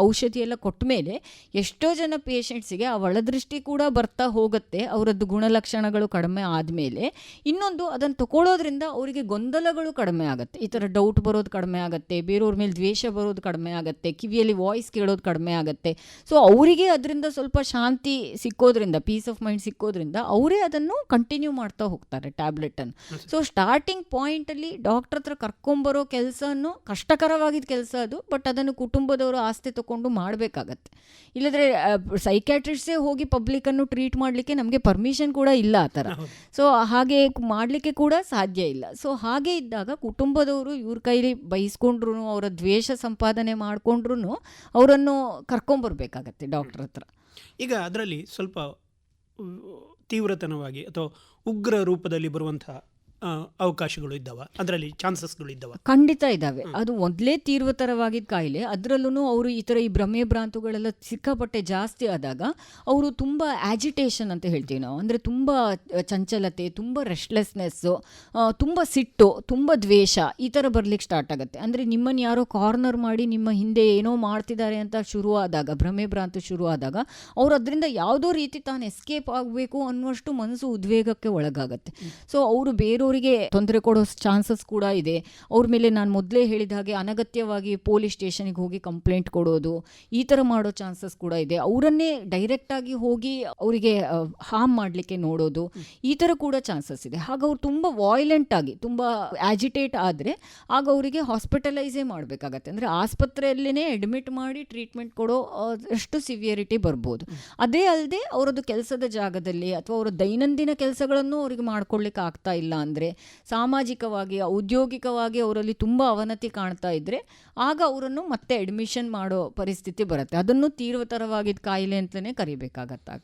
ಔಷಧಿ ಎಲ್ಲ ಕೊಟ್ಟ ಮೇಲೆ ಎಷ್ಟೋ ಜನ ಪೇಷಂಟ್ಸಿಗೆ ಆ ಒಳದೃಷ್ಟಿ ಕೂಡ ಬರ್ತಾ ಹೋಗುತ್ತೆ ಅವರದ್ದು ಗುಣಲಕ್ಷಣಗಳು ಕಡಿಮೆ ಆದಮೇಲೆ. ಇನ್ನೊಂದು ಅದನ್ನು ತಗೊಳ್ಳೋದ್ರಿಂದ ಅವರಿಗೆ ಗೊಂದಲಗಳು ಕಡಿಮೆ ಆಗುತ್ತೆ. ಈ ಥರ ಡೌಟ್ ಬರೋದು ಕಡಿಮೆ ಆಗುತ್ತೆ ಬೇರೆಯವ್ರ ಮೇಲೆ ದ್ವೇಷ ಬರೋದು ಕಡಿಮೆ ಆಗುತ್ತೆ ಕಿವಿಯಲ್ಲಿ ವಾಯ್ಸ್ ಕೇಳೋದು ಕಡಿಮೆ ಆಗುತ್ತೆ. ಸೊ ಅವರಿಗೆ ಅದರಿಂದ ಸ್ವಲ್ಪ ಶಾಂತಿ ಸಿಕ್ಕೋದ್ರಿಂದ ಪೀಸ್ ಆಫ್ ಮೈಂಡ್ ಸಿಕ್ಕೋದ್ರಿಂದ ಅವರೇ ಅದನ್ನು ಕಂಟಿನ್ಯೂ ಮಾಡ್ತಾ ಹೋಗ್ತಾರೆ ಟ್ಯಾಬ್ಲೆಟನ್ನು ಸೊ ಸ್ಟಾರ್ಟಿಂಗ್ ಪಾಯಿಂಟಲ್ಲಿ ಡಾಕ್ಟ್ರ್ ಹತ್ರ ಕರ್ಕೊಂಬರೋ ಕೆಲಸವನ್ನು ಕಷ್ಟಕರವಾಗಿದ್ದ ಕೆಲಸ ಅದು ಬಟ್ ಅದನ್ನು ಕುಟುಂಬದವರು ಆಸ್ತಿ ತಗೊಂಡು ಮಾಡಬೇಕಾಗತ್ತೆ. ಇಲ್ಲದ್ರೆ ಸೈಕ್ಯಾಟ್ರಿಸ್ಟೇ ಹೋಗಿ ಪಬ್ಲಿಕನ್ನು ಟ್ರೀಟ್ ಮಾಡಲಿಕ್ಕೆ ನಮಗೆ ಪರ್ಮಿಷನ್ ಕೂಡ ಇಲ್ಲ ಆ ಥರ. ಸೊ ಹಾಗೆ ಮಾಡಲಿಕ್ಕೆ ಕೂಡ ಸಾಧ್ಯ ಇಲ್ಲ. ಸೊ ಹಾಗೆ ಇದ್ದಾಗ ಕುಟುಂಬದವರು ಇವ್ರ ಕೈಲಿ ಬಯಸ್ಕೊಂಡ್ರು ಅವರ ದ್ವೇಷ ಸಂಪಾದನೆ ಮಾಡಿಕೊಂಡ್ರು ಅವರನ್ನು ಕರ್ಕೊಂಬರ್ಬೇಕಾಗತ್ತೆ ಡಾಕ್ಟ್ರ್ ಹತ್ರ. ಈಗ ಅದರಲ್ಲಿ ಸ್ವಲ್ಪ ತೀವ್ರತನವಾಗಿ ಅಥವಾ ಉಗ್ರ ರೂಪದಲ್ಲಿ ಬರುವಂತಹ ಅವಕಾಶಗಳು ಇದ್ದಾವ. ಅದರಲ್ಲಿ ಚಾನ್ಸಸ್ಗಳು ಇದ್ದಾವ. ಖಂಡಿತ ಇದ್ದಾವೆ. ಅದು ಮೊದಲೇ ತೀವ್ರತರವಾಗಿದ್ದ ಕಾಯಿಲೆ. ಅದರಲ್ಲೂ ಅವರು ಈ ಥರ ಈ ಭ್ರಮೆ ಭ್ರಾಂತುಗಳೆಲ್ಲ ಸಿಕ್ಕಾಪಟ್ಟೆ ಜಾಸ್ತಿ ಆದಾಗ ಅವರು ತುಂಬ ಆಜಿಟೇಷನ್ ಅಂತ ಹೇಳ್ತೀವಿ ನಾವು. ಅಂದರೆ ತುಂಬ ಚಂಚಲತೆ ತುಂಬ ರೆಸ್ಟ್ಲೆಸ್ನೆಸ್ಸು ತುಂಬ ಸಿಟ್ಟು ತುಂಬ ದ್ವೇಷ ಈ ಥರ ಬರ್ಲಿಕ್ಕೆ ಸ್ಟಾರ್ಟ್ ಆಗುತ್ತೆ. ಅಂದರೆ ನಿಮ್ಮನ್ನು ಯಾರೋ ಕಾರ್ನರ್ ಮಾಡಿ ನಿಮ್ಮ ಹಿಂದೆ ಏನೋ ಮಾಡ್ತಿದ್ದಾರೆ ಅಂತ ಶುರುವಾದಾಗ ಭ್ರಮೆ ಭ್ರಾಂತಿ ಶುರುವಾದಾಗ ಅವರು ಅದರಿಂದ ಯಾವುದೋ ರೀತಿ ತಾನು ಎಸ್ಕೇಪ್ ಆಗಬೇಕು ಅನ್ನುವಷ್ಟು ಮನಸ್ಸು ಉದ್ವೇಗಕ್ಕೆ ಒಳಗಾಗುತ್ತೆ. ಸೊ ಅವರು ಬೇರೆಯವರಿಗೆ ತೊಂದರೆ ಕೊಡೋ ಚಾನ್ಸಸ್ ಕೂಡ ಇದೆ. ಅವ್ರ ಮೇಲೆ ನಾನು ಮೊದಲೇ ಹೇಳಿದ ಹಾಗೆ ಅನಗತ್ಯವಾಗಿ ಪೊಲೀಸ್ ಸ್ಟೇಷನ್ಗೆ ಹೋಗಿ ಕಂಪ್ಲೇಂಟ್ ಕೊಡೋದು ಈ ಥರ ಮಾಡೋ ಚಾನ್ಸಸ್ ಕೂಡ ಇದೆ. ಅವರನ್ನೇ ಡೈರೆಕ್ಟಾಗಿ ಹೋಗಿ ಅವರಿಗೆ ಹಾರ್ಮ್ ಮಾಡಲಿಕ್ಕೆ ನೋಡೋದು ಈ ಥರ ಕೂಡ ಚಾನ್ಸಸ್ ಇದೆ. ಹಾಗೆ ಅವ್ರು ತುಂಬ ವಾಯ್ಲೆಂಟ್ ಆಗಿ, ತುಂಬ ಆಜಿಟೇಟ್ ಆದರೆ ಆಗ ಅವರಿಗೆ ಹಾಸ್ಪಿಟಲೈಸೇ ಮಾಡಬೇಕಾಗತ್ತೆ. ಅಂದರೆ ಆಸ್ಪತ್ರೆಯಲ್ಲೇ ಅಡ್ಮಿಟ್ ಮಾಡಿ ಟ್ರೀಟ್ಮೆಂಟ್ ಕೊಡೋ ಅಷ್ಟು ಸಿವಿಯರಿಟಿ ಬರ್ಬೋದು. ಅದೇ ಅಲ್ಲದೆ ಅವರದ್ದು ಕೆಲಸದ ಜಾಗದಲ್ಲಿ ಅಥವಾ ಅವರ ದೈನಂದಿನ ಕೆಲಸಗಳನ್ನು ಅವರಿಗೆ ಮಾಡ್ಕೊಳ್ಳಿಕ್ಕೆ ಆಗ್ತಾ ಇಲ್ಲ ಅಂದರೆ ಸಾಮಾಜಿಕವಾಗಿ, ಔದ್ಯೋಗಿಕವಾಗಿ ಅವರಲ್ಲಿ ತುಂಬ ಅವನತಿ ಕಾಣ್ತಾ ಇದ್ದರೆ ಆಗ ಅವರನ್ನು ಮತ್ತೆ ಅಡ್ಮಿಷನ್ ಮಾಡೋ ಪರಿಸ್ಥಿತಿ ಬರುತ್ತೆ. ಅದನ್ನು ತೀವ್ರತರವಾಗಿದ್ದ ಕಾಯಿಲೆ ಅಂತಲೇ ಕರಿಬೇಕಾಗತ್ತಾಗ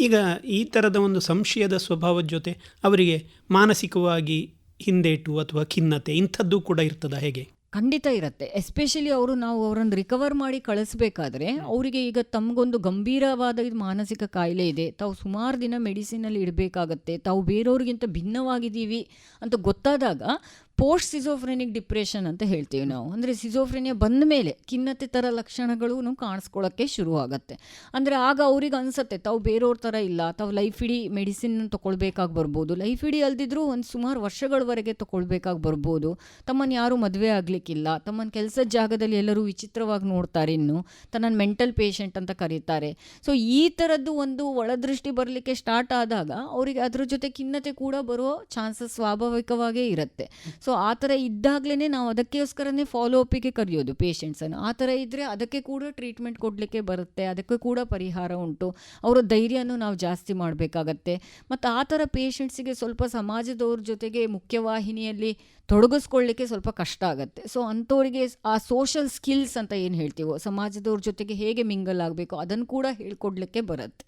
ಈಗ ಈ ಥರದ ಒಂದು ಸಂಶಯದ ಸ್ವಭಾವದ ಜೊತೆ ಅವರಿಗೆ ಮಾನಸಿಕವಾಗಿ ಹಿಂದೇಟು ಅಥವಾ ಖಿನ್ನತೆ ಇಂಥದ್ದು ಕೂಡ ಇರ್ತದ ಹೇಗೆ? ಖಂಡಿತ ಇರುತ್ತೆ. ಎಸ್ಪೆಷಲಿ ಅವರು ನಾವು ಅವರನ್ನು ರಿಕವರ್ ಮಾಡಿ ಕಳಿಸ್ಬೇಕಾದ್ರೆ ಅವರಿಗೆ ಈಗ ತಮಗೊಂದು ಗಂಭೀರವಾದ ಇದು ಮಾನಸಿಕ ಕಾಯಿಲೆ ಇದೆ. ತಾವು ಸುಮಾರು ದಿನ ಮೆಡಿಸಿನಲ್ಲಿ ಇಡಬೇಕಾಗತ್ತೆ. ತಾವು ಬೇರೆಯವ್ರಿಗಿಂತ ಭಿನ್ನವಾಗಿದ್ದೀವಿ ಅಂತ ಗೊತ್ತಾದಾಗ ಪೋಸ್ಟ್ ಸಿಸೋಫ್ರೆನಿಕ್ ಡಿಪ್ರೆಷನ್ ಅಂತ ಹೇಳ್ತೀವಿ ನಾವು. ಅಂದರೆ ಸಿಸೋಫ್ರೆನಿಯಾ ಬಂದ ಮೇಲೆ ಖಿನ್ನತೆ ಥರ ಲಕ್ಷಣಗಳು ಕಾಣಿಸ್ಕೊಳ್ಳೋಕ್ಕೆ ಶುರು ಆಗುತ್ತೆ. ಅಂದರೆ ಆಗ ಅವ್ರಿಗೆ ಅನಿಸುತ್ತೆ ತಾವು ಬೇರೆಯವ್ರ ಥರ ಇಲ್ಲ ತಾವು ಲೈಫ್ ಇಡೀ ಮೆಡಿಸಿನ್ ತೊಗೊಳ್ಬೇಕಾಗಿ ಬರ್ಬೋದು. ಲೈಫ್ ಇಡೀ ಅಲ್ದಿದ್ರೂ ಒಂದು ಸುಮಾರು ವರ್ಷಗಳವರೆಗೆ ತೊಗೊಳ್ಬೇಕಾಗಿ ಬರ್ಬೋದು. ತಮ್ಮನ್ನು ಯಾರೂ ಮದುವೆ ಆಗಲಿಕ್ಕಿಲ್ಲ ತಮ್ಮನ್ನು ಕೆಲಸದ ಜಾಗದಲ್ಲಿ ಎಲ್ಲರೂ ವಿಚಿತ್ರವಾಗಿ ನೋಡ್ತಾರೆ ಇನ್ನು ತನ್ನ ಮೆಂಟಲ್ ಪೇಷಂಟ್ ಅಂತ ಕರೀತಾರೆ. ಸೊ ಈ ಥರದ್ದು ಒಂದು ಒಳದೃಷ್ಟಿ ಬರಲಿಕ್ಕೆ ಸ್ಟಾರ್ಟ್ ಆದಾಗ ಅವರಿಗೆ ಅದ್ರ ಜೊತೆ ಖಿನ್ನತೆ ಕೂಡ ಬರೋ ಚಾನ್ಸಸ್ ಸ್ವಾಭಾವಿಕವಾಗೇ ಇರುತ್ತೆ. ಸೊ ಆ ಥರ ಇದ್ದಾಗಲೇ ನಾವು ಅದಕ್ಕೋಸ್ಕರನೇ ಫಾಲೋ ಅಪ್ಪಿಗೆ ಕರೆಯೋದು ಪೇಷಂಟ್ಸನ್ನು ಆ ಥರ ಇದ್ದರೆ ಅದಕ್ಕೆ ಕೂಡ ಟ್ರೀಟ್ಮೆಂಟ್ ಕೊಡಲಿಕ್ಕೆ ಬರುತ್ತೆ, ಅದಕ್ಕೆ ಕೂಡ ಪರಿಹಾರ ಉಂಟು. ಅವರ ಧೈರ್ಯನೂ ನಾವು ಜಾಸ್ತಿ ಮಾಡಬೇಕಾಗತ್ತೆ. ಮತ್ತು ಆ ಥರ ಪೇಷಂಟ್ಸಿಗೆ ಸ್ವಲ್ಪ ಸಮಾಜದವ್ರ ಜೊತೆಗೆ ಮುಖ್ಯವಾಹಿನಿಯಲ್ಲಿ ತೊಡಗಿಸ್ಕೊಳ್ಳಿಕ್ಕೆ ಸ್ವಲ್ಪ ಕಷ್ಟ ಆಗುತ್ತೆ. ಸೊ ಅಂಥವರಿಗೆ ಆ ಸೋಷಲ್ ಸ್ಕಿಲ್ಸ್ ಅಂತ ಏನು ಹೇಳ್ತೀವೋ, ಸಮಾಜದವ್ರ ಜೊತೆಗೆ ಹೇಗೆ ಮಿಂಗಲ್ ಆಗಬೇಕು ಅದನ್ನು ಕೂಡ ಹೇಳ್ಕೊಡ್ಲಿಕ್ಕೆ ಬರುತ್ತೆ.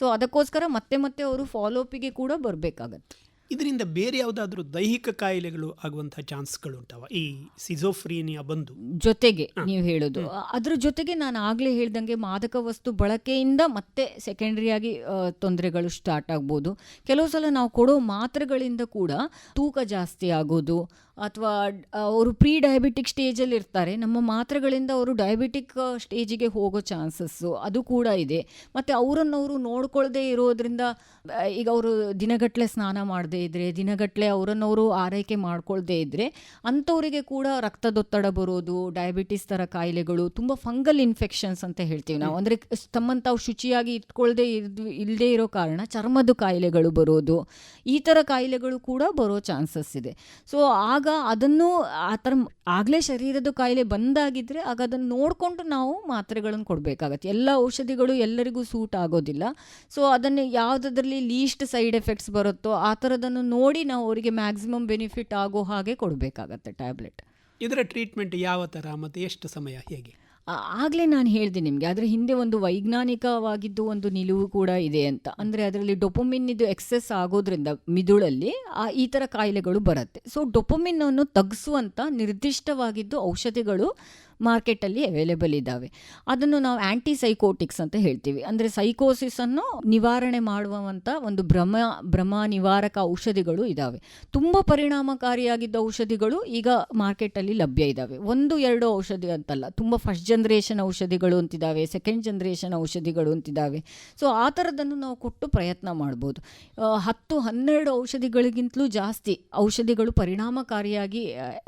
ಸೊ ಅದಕ್ಕೋಸ್ಕರ ಮತ್ತೆ ಮತ್ತೆ ಅವರು ಫಾಲೋ ಅಪ್ಪಿಗೆ ಕೂಡ ಬರಬೇಕಾಗತ್ತೆ. ಇದರಿಂದ ಬೇರೆ ಯಾವುದಾದ್ರೂ ದೈಹಿಕ ಕಾಯಿಲೆಗಳು ಆಗುವಂತಹ ಚಾನ್ಸ್ಗಳು ಉಂಟವ? ಈ ಸಿಜೋಫ್ರೀನಿಯಾ ಬಂದು. ಜೊತೆಗೆ ನೀವು ಹೇಳೋದು. ಅದ್ರ ಜೊತೆಗೆ ನಾನು ಆಗಲೇ ಹೇಳ್ದಂಗೆ ಮಾದಕ ವಸ್ತು ಬಳಕೆಯಿಂದ ಮತ್ತೆ ಸೆಕೆಂಡ್ರಿಯಾಗಿ ತೊಂದರೆಗಳು ಸ್ಟಾರ್ಟ್ ಆಗ್ಬೋದು. ಕೆಲವು ಸಲ ನಾವು ಕೊಡೋ ಮಾತ್ರೆಗಳಿಂದ ಕೂಡ ತೂಕ ಜಾಸ್ತಿ ಆಗೋದು ಅಥವಾ ಅವರು ಪ್ರೀ ಡಯಾಬಿಟಿಕ್ ಸ್ಟೇಜಲ್ಲಿ ಇರ್ತಾರೆ. ನಮ್ಮ ಮಾತ್ರೆಗಳಿಂದ ಅವರು ಡಯಾಬಿಟಿಕ್ ಸ್ಟೇಜಿಗೆ ಹೋಗೋ ಚಾನ್ಸಸ್ಸು ಅದು ಕೂಡ ಇದೆ. ಮತ್ತು ಅವರನ್ನು ಅವರು ನೋಡ್ಕೊಳ್ಳದೆ ಇರೋದ್ರಿಂದ ಈಗ ಅವರು ದಿನಗಟ್ಟಲೆ ಸ್ನಾನ ಮಾಡದೇ ಇದ್ದರೆ ದಿನಗಟ್ಟಲೆ ಅವರನ್ನವರು ಆರೈಕೆ ಮಾಡಿಕೊಳ್ಳದೇ ಇದ್ದರೆ ಅಂಥವರಿಗೆ ಕೂಡ ರಕ್ತದೊತ್ತಡ ಬರೋದು ಡಯಾಬಿಟಿಸ್ ಥರ ಕಾಯಿಲೆಗಳು, ತುಂಬ ಫಂಗಲ್ ಇನ್ಫೆಕ್ಷನ್ಸ್ ಅಂತ ಹೇಳ್ತೀವಿ ನಾವು. ಅಂದರೆ ತಮ್ಮನ್ನು ತಾವು ಶುಚಿಯಾಗಿ ಇಟ್ಕೊಳ್ಳದೆ ಇದ್ ಇಲ್ಲದೇ ಇರೋ ಕಾರಣ ಚರ್ಮದ ಕಾಯಿಲೆಗಳು ಬರೋದು, ಈ ಥರ ಕಾಯಿಲೆಗಳು ಕೂಡ ಬರೋ ಚಾನ್ಸಸ್ ಇದೆ. ಸೊ ಆಗ ಅದನ್ನು ಆ ಥರ ಆಗಲೇ ಶರೀರದ ಕಾಯಿಲೆ ಬಂದಾಗಿದ್ದರೆ ಆಗ ಅದನ್ನು ನೋಡಿಕೊಂಡು ನಾವು ಮಾತ್ರೆಗಳನ್ನು ಕೊಡಬೇಕಾಗತ್ತೆ. ಎಲ್ಲ ಔಷಧಿಗಳು ಎಲ್ಲರಿಗೂ ಸೂಟ್ ಆಗೋದಿಲ್ಲ. ಸೊ ಅದನ್ನು ಯಾವುದರಲ್ಲಿ ಲೀಸ್ಟ್ ಸೈಡ್ ಎಫೆಕ್ಟ್ಸ್ ಬರುತ್ತೋ ಆ ಥರದನ್ನು ನೋಡಿ ನಾವು ಅವರಿಗೆ ಮ್ಯಾಕ್ಸಿಮಮ್ ಬೆನಿಫಿಟ್ ಆಗೋ ಹಾಗೆ ಕೊಡಬೇಕಾಗತ್ತೆ ಟ್ಯಾಬ್ಲೆಟ್ ಇದರ ಟ್ರೀಟ್ಮೆಂಟ್ ಯಾವ ಥರ ಮತ್ತು ಎಷ್ಟು ಸಮಯ ಹೇಗೆ? ಆಗಲೇ ನಾನು ಹೇಳಿದೆ ನಿಮಗೆ ಅದರ ಹಿಂದೆ ಒಂದು ವೈಜ್ಞಾನಿಕವಾಗಿದ್ದು ಒಂದು ನಿಲುವು ಕೂಡ ಇದೆ ಅಂತ. ಅಂದರೆ ಅದರಲ್ಲಿ ಡೊಪೊಮಿನ್ ಇದು ಎಕ್ಸೆಸ್ ಆಗೋದ್ರಿಂದ ಮಿದುಳಲ್ಲಿ ಈ ಥರ ಕಾಯಿಲೆಗಳು ಬರುತ್ತೆ. ಸೊ ಡೊಪೊಮಿನ್ ಅನ್ನು ತಗ್ಸುವಂಥ ನಿರ್ದಿಷ್ಟವಾಗಿದ್ದು ಔಷಧಿಗಳು ಮಾರ್ಕೆಟಲ್ಲಿ ಅವೈಲೇಬಲ್ ಇದ್ದಾವೆ. ಅದನ್ನು ನಾವು ಆ್ಯಂಟಿ ಸೈಕೋಟಿಕ್ಸ್ ಅಂತ ಹೇಳ್ತೀವಿ. ಅಂದರೆ ಸೈಕೋಸಿಸನ್ನು ನಿವಾರಣೆ ಮಾಡುವಂಥ ಒಂದು ಭ್ರಮ ಭ್ರಮ ನಿವಾರಕ ಔಷಧಿಗಳು ಇದ್ದಾವೆ ತುಂಬ ಪರಿಣಾಮಕಾರಿಯಾಗಿದ್ದ ಔಷಧಿಗಳು ಈಗ ಮಾರ್ಕೆಟಲ್ಲಿ ಲಭ್ಯ ಇದ್ದಾವೆ ಒಂದು, ಎರಡು ಔಷಧಿ ಅಂತಲ್ಲ, ತುಂಬ ಫಸ್ಟ್ ಜನ್ರೇಷನ್ ಔಷಧಿಗಳು ಅಂತಿದ್ದಾವೆ ಸೆಕೆಂಡ್ ಜನ್ರೇಷನ್ ಔಷಧಿಗಳು ಅಂತಿದ್ದಾವೆ ಸೊ ಆ ಥರದನ್ನು ನಾವು ಕೊಟ್ಟು ಪ್ರಯತ್ನ ಮಾಡ್ಬೋದು. ಹತ್ತು, ಹನ್ನೆರಡು ಔಷಧಿಗಳಿಗಿಂತಲೂ ಜಾಸ್ತಿ ಔಷಧಿಗಳು ಪರಿಣಾಮಕಾರಿಯಾಗಿ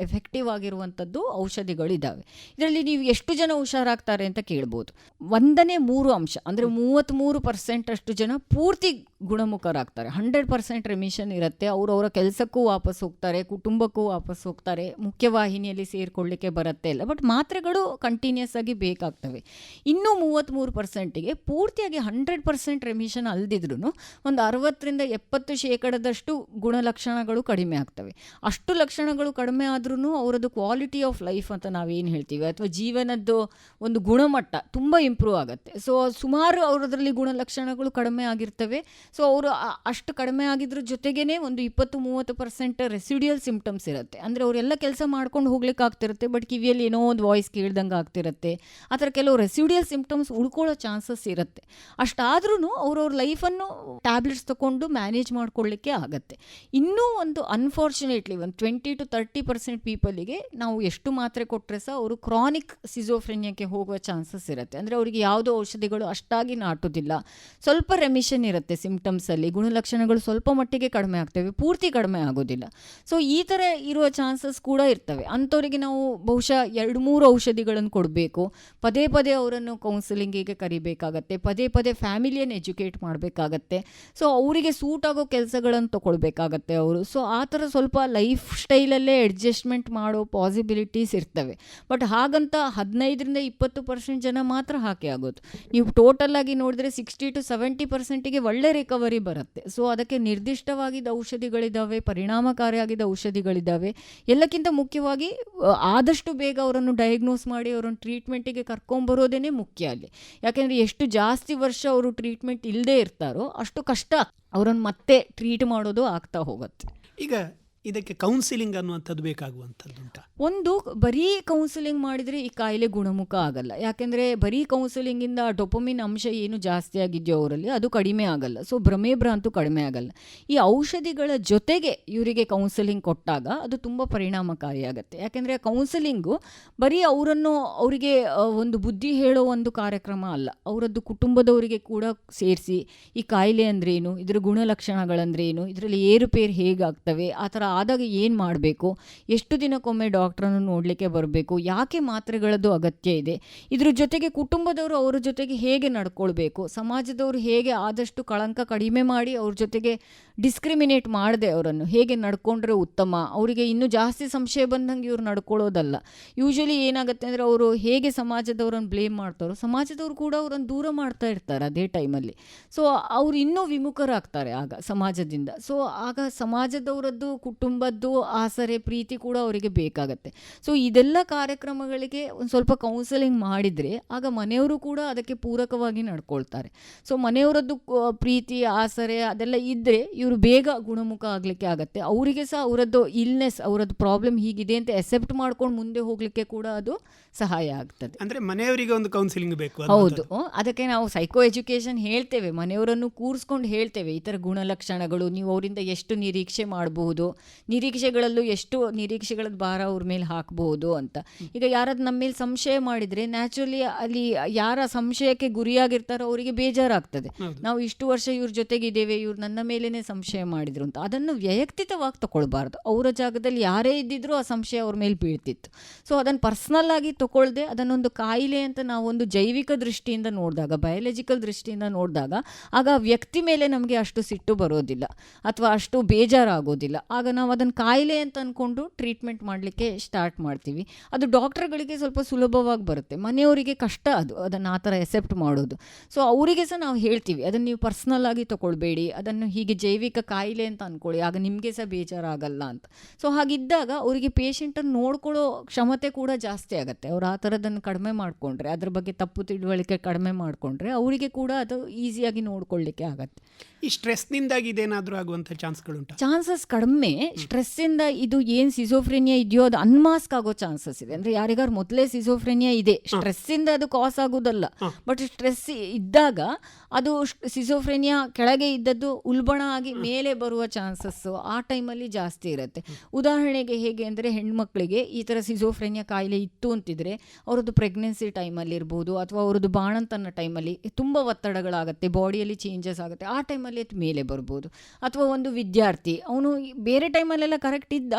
ಎಫೆಕ್ಟಿವ್ ಆಗಿರುವಂಥದ್ದು ಔಷಧಿಗಳಿದ್ದಾವೆ ಇದರಲ್ಲಿ ನೀವು ಎಷ್ಟು ಜನ ಹುಷಾರಾಗ್ತಾರೆ ಅಂತ ಕೇಳ್ಬೋದು. ಒಂದನೇ ಮೂರು ಅಂಶ, ಅಂದರೆ ಮೂವತ್ತ್ಮೂರು ಪರ್ಸೆಂಟ್ ಅಷ್ಟು ಜನ ಪೂರ್ತಿ ಗುಣಮುಖರಾಗ್ತಾರೆ. ಹಂಡ್ರೆಡ್ ಪರ್ಸೆಂಟ್ ರೆಮಿಷನ್ ಇರುತ್ತೆ. ಅವರು ಅವರ ಕೆಲಸಕ್ಕೂ ವಾಪಸ್ ಹೋಗ್ತಾರೆ, ಕುಟುಂಬಕ್ಕೂ ವಾಪಸ್ ಹೋಗ್ತಾರೆ, ಮುಖ್ಯವಾಹಿನಿಯಲ್ಲಿ ಸೇರಿಕೊಳ್ಳಿಕ್ಕೆ ಬರುತ್ತೆ ಇಲ್ಲ. ಬಟ್ ಮಾತ್ರೆಗಳು ಕಂಟಿನ್ಯೂಸ್ ಆಗಿ ಬೇಕಾಗ್ತವೆ. ಇನ್ನೂ ಮೂವತ್ತ್ಮೂರು ಪರ್ಸೆಂಟಿಗೆ ಪೂರ್ತಿಯಾಗಿ ಹಂಡ್ರೆಡ್ ಪರ್ಸೆಂಟ್ ರೆಮಿಷನ್ ಅಲ್ದಿದ್ರೂ ಒಂದು ಅರವತ್ತರಿಂದ ಎಪ್ಪತ್ತು ಶೇಕಡದಷ್ಟು ಗುಣಲಕ್ಷಣಗಳು ಕಡಿಮೆ ಆಗ್ತವೆ. ಅಷ್ಟು ಲಕ್ಷಣಗಳು ಕಡಿಮೆ ಆದ್ರೂ ಅವರದ್ದು ಕ್ವಾಲಿಟಿ ಆಫ್ ಲೈಫ್ ಅಂತ ನಾವೇನು ಹೇಳ್ತೀವಿ? ಅಥವಾ ಜೀವನದ್ದು ಒಂದು ಗುಣಮಟ್ಟ ತುಂಬ ಇಂಪ್ರೂವ್ ಆಗುತ್ತೆ. ಸೊ ಸುಮಾರು ಅವರದ್ರಲ್ಲಿ ಗುಣಲಕ್ಷಣಗಳು ಕಡಿಮೆ ಆಗಿರ್ತವೆ. ಸೊ ಅವರು ಅಷ್ಟು ಕಡಿಮೆ ಆಗಿದ್ರ ಜೊತೆಗೇನೆ ಒಂದು ಇಪ್ಪತ್ತು, ಮೂವತ್ತು ಪರ್ಸೆಂಟ್ ರೆಸಿಡಿಯಲ್ ಸಿಂಪ್ಟಮ್ಸ್ ಇರುತ್ತೆ. ಅಂದರೆ ಅವರೆಲ್ಲ ಕೆಲಸ ಮಾಡ್ಕೊಂಡು ಹೋಗ್ಲಿಕ್ಕೆ ಆಗ್ತಿರುತ್ತೆ ಬಟ್ ಕಿವಿಯಲ್ಲಿ ಏನೋ ಒಂದು ವಾಯ್ಸ್ ಕೇಳ್ದಂಗೆ ಆಗ್ತಿರುತ್ತೆ. ಆ ಥರ ಕೆಲವು ರೆಸಿಡಿಯಲ್ ಸಿಂಪ್ಟಮ್ಸ್ ಉಳ್ಕೊಳ್ಳೋ ಚಾನ್ಸಸ್ ಇರುತ್ತೆ. ಅಷ್ಟಾದ್ರೂ ಅವ್ರವ್ರ ಲೈಫನ್ನು ಟ್ಯಾಬ್ಲೆಟ್ಸ್ ತಗೊಂಡು ಮ್ಯಾನೇಜ್ ಮಾಡ್ಕೊಳ್ಳಿಕ್ಕೆ ಆಗುತ್ತೆ. ಇನ್ನೂ ಒಂದು ಅನ್ಫಾರ್ಚುನೇಟ್ಲಿ ಒಂದು ಟ್ವೆಂಟಿ ಟು ತರ್ಟಿ ಪರ್ಸೆಂಟ್ ಪೀಪಲಿಗೆ ನಾವು ಎಷ್ಟು ಮಾತ್ರೆ ಕೊಟ್ಟರೆ ಸಹ ಅವರು ಕ್ರಾನಿಕ್ ಸಿಜೋಫ್ರೆನಿಯಾಕ್ಕೆ ಹೋಗುವ ಚಾನ್ಸಸ್ ಇರುತ್ತೆ. ಅಂದರೆ ಅವರಿಗೆ ಯಾವುದೋ ಔಷಧಿಗಳು ಅಷ್ಟಾಗಿ ನಾಟೋದಿಲ್ಲ. ಸ್ವಲ್ಪ ರೆಮಿಷನ್ ಇರುತ್ತೆ ಸಿಂಪ್ಟಮ್ಸಲ್ಲಿ ಗುಣಲಕ್ಷಣಗಳು ಸ್ವಲ್ಪ ಮಟ್ಟಿಗೆ ಕಡಿಮೆ ಆಗ್ತವೆ, ಪೂರ್ತಿ ಕಡಿಮೆ ಆಗೋದಿಲ್ಲ. ಸೊ ಈ ಥರ ಇರುವ ಚಾನ್ಸಸ್ ಕೂಡ ಇರ್ತವೆ. ಅಂಥವರಿಗೆ ನಾವು ಬಹುಶಃ ಎರಡು ಮೂರು ಔಷಧಿಗಳನ್ನು ಕೊಡಬೇಕು. ಪದೇ ಪದೇ ಅವರನ್ನು ಕೌನ್ಸಿಲಿಂಗಿಗೆ ಕರಿಬೇಕಾಗತ್ತೆ, ಪದೇ ಪದೇ ಫ್ಯಾಮಿಲಿಯನ್ನು ಎಜುಕೇಟ್ ಮಾಡಬೇಕಾಗತ್ತೆ. ಸೊ ಅವರಿಗೆ ಸೂಟ್ ಆಗೋ ಕೆಲಸಗಳನ್ನು ತೊಗೊಳ್ಬೇಕಾಗತ್ತೆ ಅವರು. ಸೊ ಆ ಥರ ಸ್ವಲ್ಪ ಲೈಫ್ ಸ್ಟೈಲಲ್ಲೇ ಅಡ್ಜಸ್ಟ್ಮೆಂಟ್ ಮಾಡೋ ಪಾಸಿಬಿಲಿಟೀಸ್ ಇರ್ತವೆ. ಬಟ್ ಹಾಗಂತ ಹದಿನೈದರಿಂದ ಇಪ್ಪತ್ತು ಪರ್ಸೆಂಟ್ ಜನ ಮಾತ್ರ ಹಾಕಿ ಆಗೋದು. ನೀವು ಟೋಟಲ್ ಆಗಿ ನೋಡಿದ್ರೆ ಸಿಕ್ಸ್ಟಿ ಟು ಸೆವೆಂಟಿ ಪರ್ಸೆಂಟಿಗೆ ಒಳ್ಳೆ ರಿಕವರಿ ಬರುತ್ತೆ. ಸೊ ಅದಕ್ಕೆ ನಿರ್ದಿಷ್ಟವಾಗಿದ್ದ ಔಷಧಿಗಳಿದ್ದಾವೆ, ಪರಿಣಾಮಕಾರಿಯಾಗಿದ್ದ ಔಷಧಿಗಳಿದ್ದಾವೆ, ಎಲ್ಲಕ್ಕಿಂತ ಮುಖ್ಯವಾಗಿ ಆದಷ್ಟು ಬೇಗ ಅವರನ್ನು ಡಯಾಗ್ನೋಸ್ ಮಾಡಿ, ಅವರನ್ನು ಟ್ರೀಟ್ಮೆಂಟಿಗೆ ಕರ್ಕೊಂಬರೋದೇ ಮುಖ್ಯ ಅಲ್ಲಿ. ಯಾಕೆಂದರೆ ಎಷ್ಟು ಜಾಸ್ತಿ ವರ್ಷ ಅವರು ಟ್ರೀಟ್ಮೆಂಟ್ ಇಲ್ಲದೇ ಇರ್ತಾರೋ, ಅಷ್ಟು ಕಷ್ಟ ಅವರನ್ನು ಮತ್ತೆ ಟ್ರೀಟ್ ಮಾಡೋದು ಆಗ್ತಾ ಹೋಗುತ್ತೆ. ಈಗ ಇದಕ್ಕೆ ಕೌನ್ಸಿಲಿಂಗ್ ಅನ್ನುವಂಥದ್ದು ಬೇಕಾಗುವಂಥದ್ದು ಒಂದು, ಬರೀ ಕೌನ್ಸಿಲಿಂಗ್ ಮಾಡಿದರೆ ಈ ಕಾಯಿಲೆ ಗುಣಮುಖ ಆಗಲ್ಲ. ಯಾಕೆಂದರೆ ಬರೀ ಕೌನ್ಸಿಲಿಂಗಿಂದ ಡೊಪೊಮಿನ್ ಅಂಶ ಏನು ಜಾಸ್ತಿ ಆಗಿದೆಯೋ ಅವರಲ್ಲಿ ಅದು ಕಡಿಮೆ ಆಗಲ್ಲ. ಸೊ ಭ್ರಮೆ ಭ್ರಾಂತು ಕಡಿಮೆ ಆಗಲ್ಲ. ಈ ಔಷಧಿಗಳ ಜೊತೆಗೆ ಇವರಿಗೆ ಕೌನ್ಸಿಲಿಂಗ್ ಕೊಟ್ಟಾಗ ಅದು ತುಂಬ ಪರಿಣಾಮಕಾರಿಯಾಗುತ್ತೆ ಯಾಕೆಂದರೆ ಕೌನ್ಸಿಲಿಂಗು ಬರೀ ಅವರನ್ನು ಅವರಿಗೆ ಒಂದು ಬುದ್ಧಿ ಹೇಳೋ ಒಂದು ಕಾರ್ಯಕ್ರಮ ಅಲ್ಲ. ಅವರದ್ದು ಕುಟುಂಬದವರಿಗೆ ಕೂಡ ಸೇರಿಸಿ ಈ ಕಾಯಿಲೆ ಅಂದ್ರೇನು, ಇದರ ಗುಣಲಕ್ಷಣಗಳಂದ್ರೇನು, ಇದರಲ್ಲಿ ಏರುಪೇರು ಹೇಗಾಗ್ತವೆ, ಆ ಥರ ಆದಾಗ ಏನು ಮಾಡಬೇಕು? ಎಷ್ಟು ದಿನಕ್ಕೊಮ್ಮೆ ಡಾಕ್ಟ್ರನ್ನು ನೋಡಲಿಕ್ಕೆ ಬರಬೇಕು? ಯಾಕೆ ಮಾತ್ರೆಗಳದ್ದು ಅಗತ್ಯ ಇದೆ? ಇದ್ರ ಜೊತೆಗೆ ಕುಟುಂಬದವರು ಅವರ ಜೊತೆಗೆ ಹೇಗೆ ನಡ್ಕೊಳ್ಬೇಕು? ಸಮಾಜದವರು ಹೇಗೆ ಆದಷ್ಟು ಕಳಂಕ ಕಡಿಮೆ ಮಾಡಿ ಅವ್ರ ಜೊತೆಗೆ ಡಿಸ್ಕ್ರಿಮಿನೇಟ್ ಮಾಡದೆ ಅವರನ್ನು? ಹೇಗೆ ನಡ್ಕೊಂಡ್ರೆ ಉತ್ತಮ? ಅವರಿಗೆ ಇನ್ನೂ ಜಾಸ್ತಿ ಸಂಶಯ ಬಂದಂಗೆ ಇವ್ರು ನಡ್ಕೊಳ್ಳೋದಲ್ಲ. ಯೂಶಲಿ ಏನಾಗುತ್ತೆ ಅಂದರೆ ಅವರು ಹೇಗೆ ಸಮಾಜದವ್ರನ್ನ ಬ್ಲೇಮ್ ಮಾಡ್ತಾರೋ, ಸಮಾಜದವರು ಕೂಡ ಅವರನ್ನು ದೂರ ಮಾಡ್ತಾ ಇರ್ತಾರೆ ಅದೇ ಟೈಮಲ್ಲಿ. ಸೊ, ಅವ್ರು ಇನ್ನೂ ವಿಮುಖರಾಗ್ತಾರೆ ಆಗ ಸಮಾಜದಿಂದ. ಸೊ, ಆಗ ಸಮಾಜದವರದ್ದು ಕುಟುಂಬದ್ದು ಆಸರೆ ಪ್ರೀತಿ ಕೂಡ ಅವರಿಗೆ ಬೇಕಾಗತ್ತೆ. ಸೊ ಇದೆಲ್ಲ ಕಾರ್ಯಕ್ರಮಗಳಿಗೆ ಒಂದು ಸ್ವಲ್ಪ ಕೌನ್ಸಲಿಂಗ್ ಮಾಡಿದರೆ ಆಗ ಮನೆಯವರು ಕೂಡ ಅದಕ್ಕೆ ಪೂರಕವಾಗಿ ನಡ್ಕೊಳ್ತಾರೆ. ಸೊ ಮನೆಯವರದ್ದು ಪ್ರೀತಿ ಆಸರೆ ಅದೆಲ್ಲ ಇದ್ದರೆ ಇವರು ಬೇಗ ಗುಣಮುಖ ಆಗಲಿಕ್ಕೆ ಆಗತ್ತೆ. ಅವರಿಗೆ ಸಹ ಅವರದ್ದು ಇಲ್ನೆಸ್ ಅವರದ್ದು ಪ್ರಾಬ್ಲಮ್ ಹೀಗಿದೆ ಅಂತ ಎಕ್ಸೆಪ್ಟ್ ಮಾಡ್ಕೊಂಡು ಮುಂದೆ ಹೋಗಲಿಕ್ಕೆ ಕೂಡ ಅದು ಸಹಾಯ ಆಗ್ತದೆ. ಅಂದರೆ ಮನೆಯವರಿಗೆ ಒಂದು ಕೌನ್ಸಿಲಿಂಗ್ ಬೇಕು ಹೌದು. ಅದಕ್ಕೆ ನಾವು ಸೈಕೋ ಎಜುಕೇಷನ್ ಹೇಳ್ತೇವೆ. ಮನೆಯವರನ್ನು ಕೂರಿಸ್ಕೊಂಡು ಹೇಳ್ತೇವೆ. ಈ ಥರ ಗುಣಲಕ್ಷಣಗಳು ನೀವು ಅವರಿಂದ ಎಷ್ಟು ನಿರೀಕ್ಷೆ ಮಾಡಬಹುದು ನಿರೀಕ್ಷೆಗಳಲ್ಲೂ ಎಷ್ಟು ನಿರೀಕ್ಷೆಗಳ ಭಾರ ಅವ್ರ ಮೇಲೆ ಹಾಕಬಹುದು ಅಂತ. ಈಗ ಯಾರಾದ್ರು ನಮ್ಮ ಮೇಲೆ ಸಂಶಯ ಮಾಡಿದರೆ ನ್ಯಾಚುರಲಿ ಅಲ್ಲಿ ಯಾರ ಸಂಶಯಕ್ಕೆ ಗುರಿಯಾಗಿರ್ತಾರೋ ಅವರಿಗೆ ಬೇಜಾರಾಗ್ತದೆ. ನಾವು ಇಷ್ಟು ವರ್ಷ ಇವ್ರ ಜೊತೆಗಿದ್ದೇವೆ ಇವ್ರು ನನ್ನ ಮೇಲೇ ಸಂಶಯ ಮಾಡಿದ್ರು ಅಂತ. ಅದನ್ನು ವೈಯಕ್ತಿಕವಾಗಿ ತಗೊಳ್ಬಾರ್ದು ಅವರ ಜಾಗದಲ್ಲಿ ಯಾರೇ ಇದ್ದಿದ್ರು ಆ ಸಂಶಯ ಅವ್ರ ಮೇಲೆ ಬೀಳ್ತಿತ್ತು. ಸೊ ಅದನ್ನು ಪರ್ಸನಲ್ ಆಗಿ ತಗೊಳ್ದೆ ಅದನ್ನೊಂದು ಕಾಯಿಲೆ ಅಂತ ನಾವೊಂದು ಜೈವಿಕ ದೃಷ್ಟಿಯಿಂದ ನೋಡಿದಾಗ ಬಯಾಲಜಿಕಲ್ ದೃಷ್ಟಿಯಿಂದ ನೋಡಿದಾಗ ಆಗ ಆ ವ್ಯಕ್ತಿ ಮೇಲೆ ನಮಗೆ ಅಷ್ಟು ಸಿಟ್ಟು ಬರೋದಿಲ್ಲ. ಅಥವಾ ಅಷ್ಟು ಬೇಜಾರಾಗೋದಿಲ್ಲ. ಆಗ ನಾವು ಅದನ್ನು ಕಾಯಿಲೆ ಅಂತ ಅಂದ್ಕೊಂಡು ಟ್ರೀಟ್ಮೆಂಟ್ ಮಾಡಲಿಕ್ಕೆ ಸ್ಟಾರ್ಟ್ ಮಾಡ್ತೀವಿ. ಅದು ಡಾಕ್ಟರ್ಗಳಿಗೆ ಸ್ವಲ್ಪ ಸುಲಭವಾಗಿ ಬರುತ್ತೆ. ಮನೆಯವರಿಗೆ ಕಷ್ಟ ಅದು ಅದನ್ನು ಆ ಥರ ಎಸೆಪ್ಟ್ ಮಾಡೋದು. ಸೊ ಅವರಿಗೆ ಸಹ ನಾವು ಹೇಳ್ತೀವಿ ಅದನ್ನು ನೀವು ಪರ್ಸ್ನಲ್ ಆಗಿ ತೊಗೊಳ್ಬೇಡಿ ಅದನ್ನು ಹೀಗೆ ಜೈವಿಕ ಕಾಯಿಲೆ ಅಂತ ಅಂದ್ಕೊಳ್ಳಿ ಆಗ ನಿಮಗೆ ಸಹ ಬೇಜಾರಾಗಲ್ಲ ಅಂತ. ಸೊ ಹಾಗಿದ್ದಾಗ ಅವರಿಗೆ ಪೇಷೆಂಟನ್ನು ನೋಡ್ಕೊಳ್ಳೋ ಕ್ಷಮತೆ ಕೂಡ ಜಾಸ್ತಿ ಆಗುತ್ತೆ. ಅವ್ರು ಆ ಥರದನ್ನು ಕಡಿಮೆ ಮಾಡಿಕೊಂಡ್ರೆ ಅದ್ರ ಬಗ್ಗೆ ತಪ್ಪು ತಿಳುವಳಿಕೆ ಕಡಿಮೆ ಮಾಡಿಕೊಂಡ್ರೆ ಅವರಿಗೆ ಕೂಡ ಅದು ಈಸಿಯಾಗಿ ನೋಡ್ಕೊಳ್ಳಿಕ್ಕೆ ಆಗುತ್ತೆ. ಈ ಸ್ಟ್ರೆಸ್ನಿಂದಾಗಿ ಇದೇನಾದರೂ ಆಗುವಂಥ ಚಾನ್ಸ್ಗಳುಂಟು? ಚಾನ್ಸಸ್ ಕಡಿಮೆ. ಸ್ಟ್ರೆಸ್ಸಿಂದ ಇದು ಏನು ಸಿಸೋಫ್ರೆನಿಯಾ ಇದೆಯೋ ಅದು ಅನ್ಮಾಸ್ಕ್ ಆಗೋ ಚಾನ್ಸಸ್ ಇದೆ. ಅಂದರೆ ಯಾರಿಗಾರು ಮೊದಲೇ ಸಿಸೋಫ್ರೆನಿಯಾ ಇದೆ. ಸ್ಟ್ರೆಸ್ಸಿಂದ ಅದು ಕಾಸ್ ಆಗೋದಲ್ಲ. ಬಟ್ ಸ್ಟ್ರೆಸ್ ಇದ್ದಾಗ ಅದು ಸಿಸೋಫ್ರೆನಿಯಾ ಕೆಳಗೆ ಇದ್ದದ್ದು ಉಲ್ಬಣ ಆಗಿ ಮೇಲೆ ಬರುವ ಚಾನ್ಸಸ್ಸು ಆ ಟೈಮಲ್ಲಿ ಜಾಸ್ತಿ ಇರುತ್ತೆ. ಉದಾಹರಣೆಗೆ ಹೇಗೆ ಅಂದರೆ ಹೆಣ್ಮಕ್ಳಿಗೆ ಈ ಥರ ಸಿಸೋಫ್ರೆನಿಯಾ ಕಾಯಿಲೆ ಇತ್ತು ಅಂತಿದ್ರೆ ಅವರದ್ದು ಪ್ರೆಗ್ನೆನ್ಸಿ ಟೈಮಲ್ಲಿ ಇರ್ಬೋದು ಅಥವಾ ಅವರದ್ದು ಬಾಣಂತನ ಟೈಮಲ್ಲಿ ತುಂಬ ಒತ್ತಡಗಳಾಗುತ್ತೆ ಬಾಡಿಯಲ್ಲಿ ಚೇಂಜಸ್ ಆಗುತ್ತೆ. ಆ ಟೈಮಲ್ಲಿ ಅದು ಮೇಲೆ ಬರ್ಬೋದು. ಅಥವಾ ಒಂದು ವಿದ್ಯಾರ್ಥಿ ಅವನು ಬೇರೆ ಟೈಮಲ್ಲೆಲ್ಲ ಕರೆಕ್ಟ್ ಇದ್ದ.